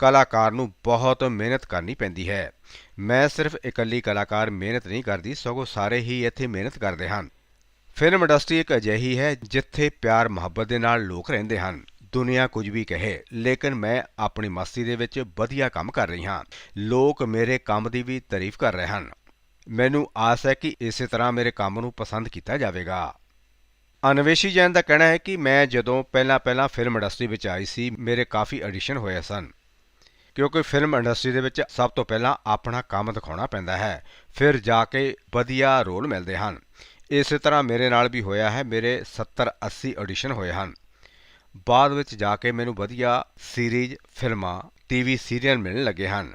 ਕਲਾਕਾਰ ਨੂੰ ਬਹੁਤ ਮਿਹਨਤ ਕਰਨੀ ਪੈਂਦੀ ਹੈ। ਮੈਂ ਸਿਰਫ ਇਕੱਲੀ ਕਲਾਕਾਰ ਮਿਹਨਤ ਨਹੀਂ ਕਰਦੀ, ਸਗੋਂ ਸਾਰੇ ਹੀ ਇੱਥੇ ਮਿਹਨਤ ਕਰਦੇ ਹਨ। ਫਿਲਮ ਇੰਡਸਟਰੀ ਇੱਕ ਅਜਿਹੀ ਹੈ ਜਿੱਥੇ ਪਿਆਰ ਮੁਹੱਬਤ ਦੇ ਨਾਲ ਲੋਕ ਰਹਿੰਦੇ ਹਨ। ਦੁਨੀਆ ਕੁਝ ਵੀ ਕਹੇ, ਲੇਕਿਨ ਮੈਂ ਆਪਣੀ ਮਸਤੀ ਦੇ ਵਿੱਚ ਵਧੀਆ ਕੰਮ ਕਰ ਰਹੀ ਹਾਂ। ਲੋਕ ਮੇਰੇ ਕੰਮ ਦੀ ਵੀ ਤਾਰੀਫ ਕਰ ਰਹੇ ਹਨ। ਮੈਨੂੰ ਆਸ ਹੈ ਕਿ ਇਸੇ ਤਰ੍ਹਾਂ ਮੇਰੇ ਕੰਮ ਨੂੰ ਪਸੰਦ ਕੀਤਾ ਜਾਵੇਗਾ। ਅਨਵੇਸ਼ੀ ਜੈਨ ਦਾ ਕਹਿਣਾ ਹੈ ਕਿ ਮੈਂ ਜਦੋਂ ਪਹਿਲਾਂ-ਪਹਿਲਾਂ ਫਿਲਮ ਇੰਡਸਟਰੀ ਵਿੱਚ ਆਈ ਸੀ, ਮੇਰੇ ਕਾਫੀ ਆਡੀਸ਼ਨ ਹੋਏ ਸਨ। ਕਿਉਂਕਿ ਫਿਲਮ ਇੰਡਸਟਰੀ ਦੇ ਵਿੱਚ ਸਭ ਤੋਂ ਪਹਿਲਾਂ ਆਪਣਾ ਕੰਮ ਦਿਖਾਉਣਾ ਪੈਂਦਾ ਹੈ। ਫਿਰ ਜਾ ਕੇ ਵਧੀਆ ਰੋਲ ਮਿਲਦੇ ਹਨ। ਇਸੇ ਤਰ੍ਹਾਂ ਮੇਰੇ ਨਾਲ ਵੀ ਹੋਇਆ ਹੈ। ਮੇਰੇ 70 80 ਆਡੀਸ਼ਨ ਹੋਏ ਹਨ। ਬਾਅਦ ਵਿੱਚ ਜਾ ਕੇ ਮੈਨੂੰ ਵਧੀਆ ਸੀਰੀਜ਼ ਫਿਲਮਾਂ ਟੀਵੀ ਸੀਰੀਅਲ ਮਿਲਣ ਲੱਗੇ ਹਨ।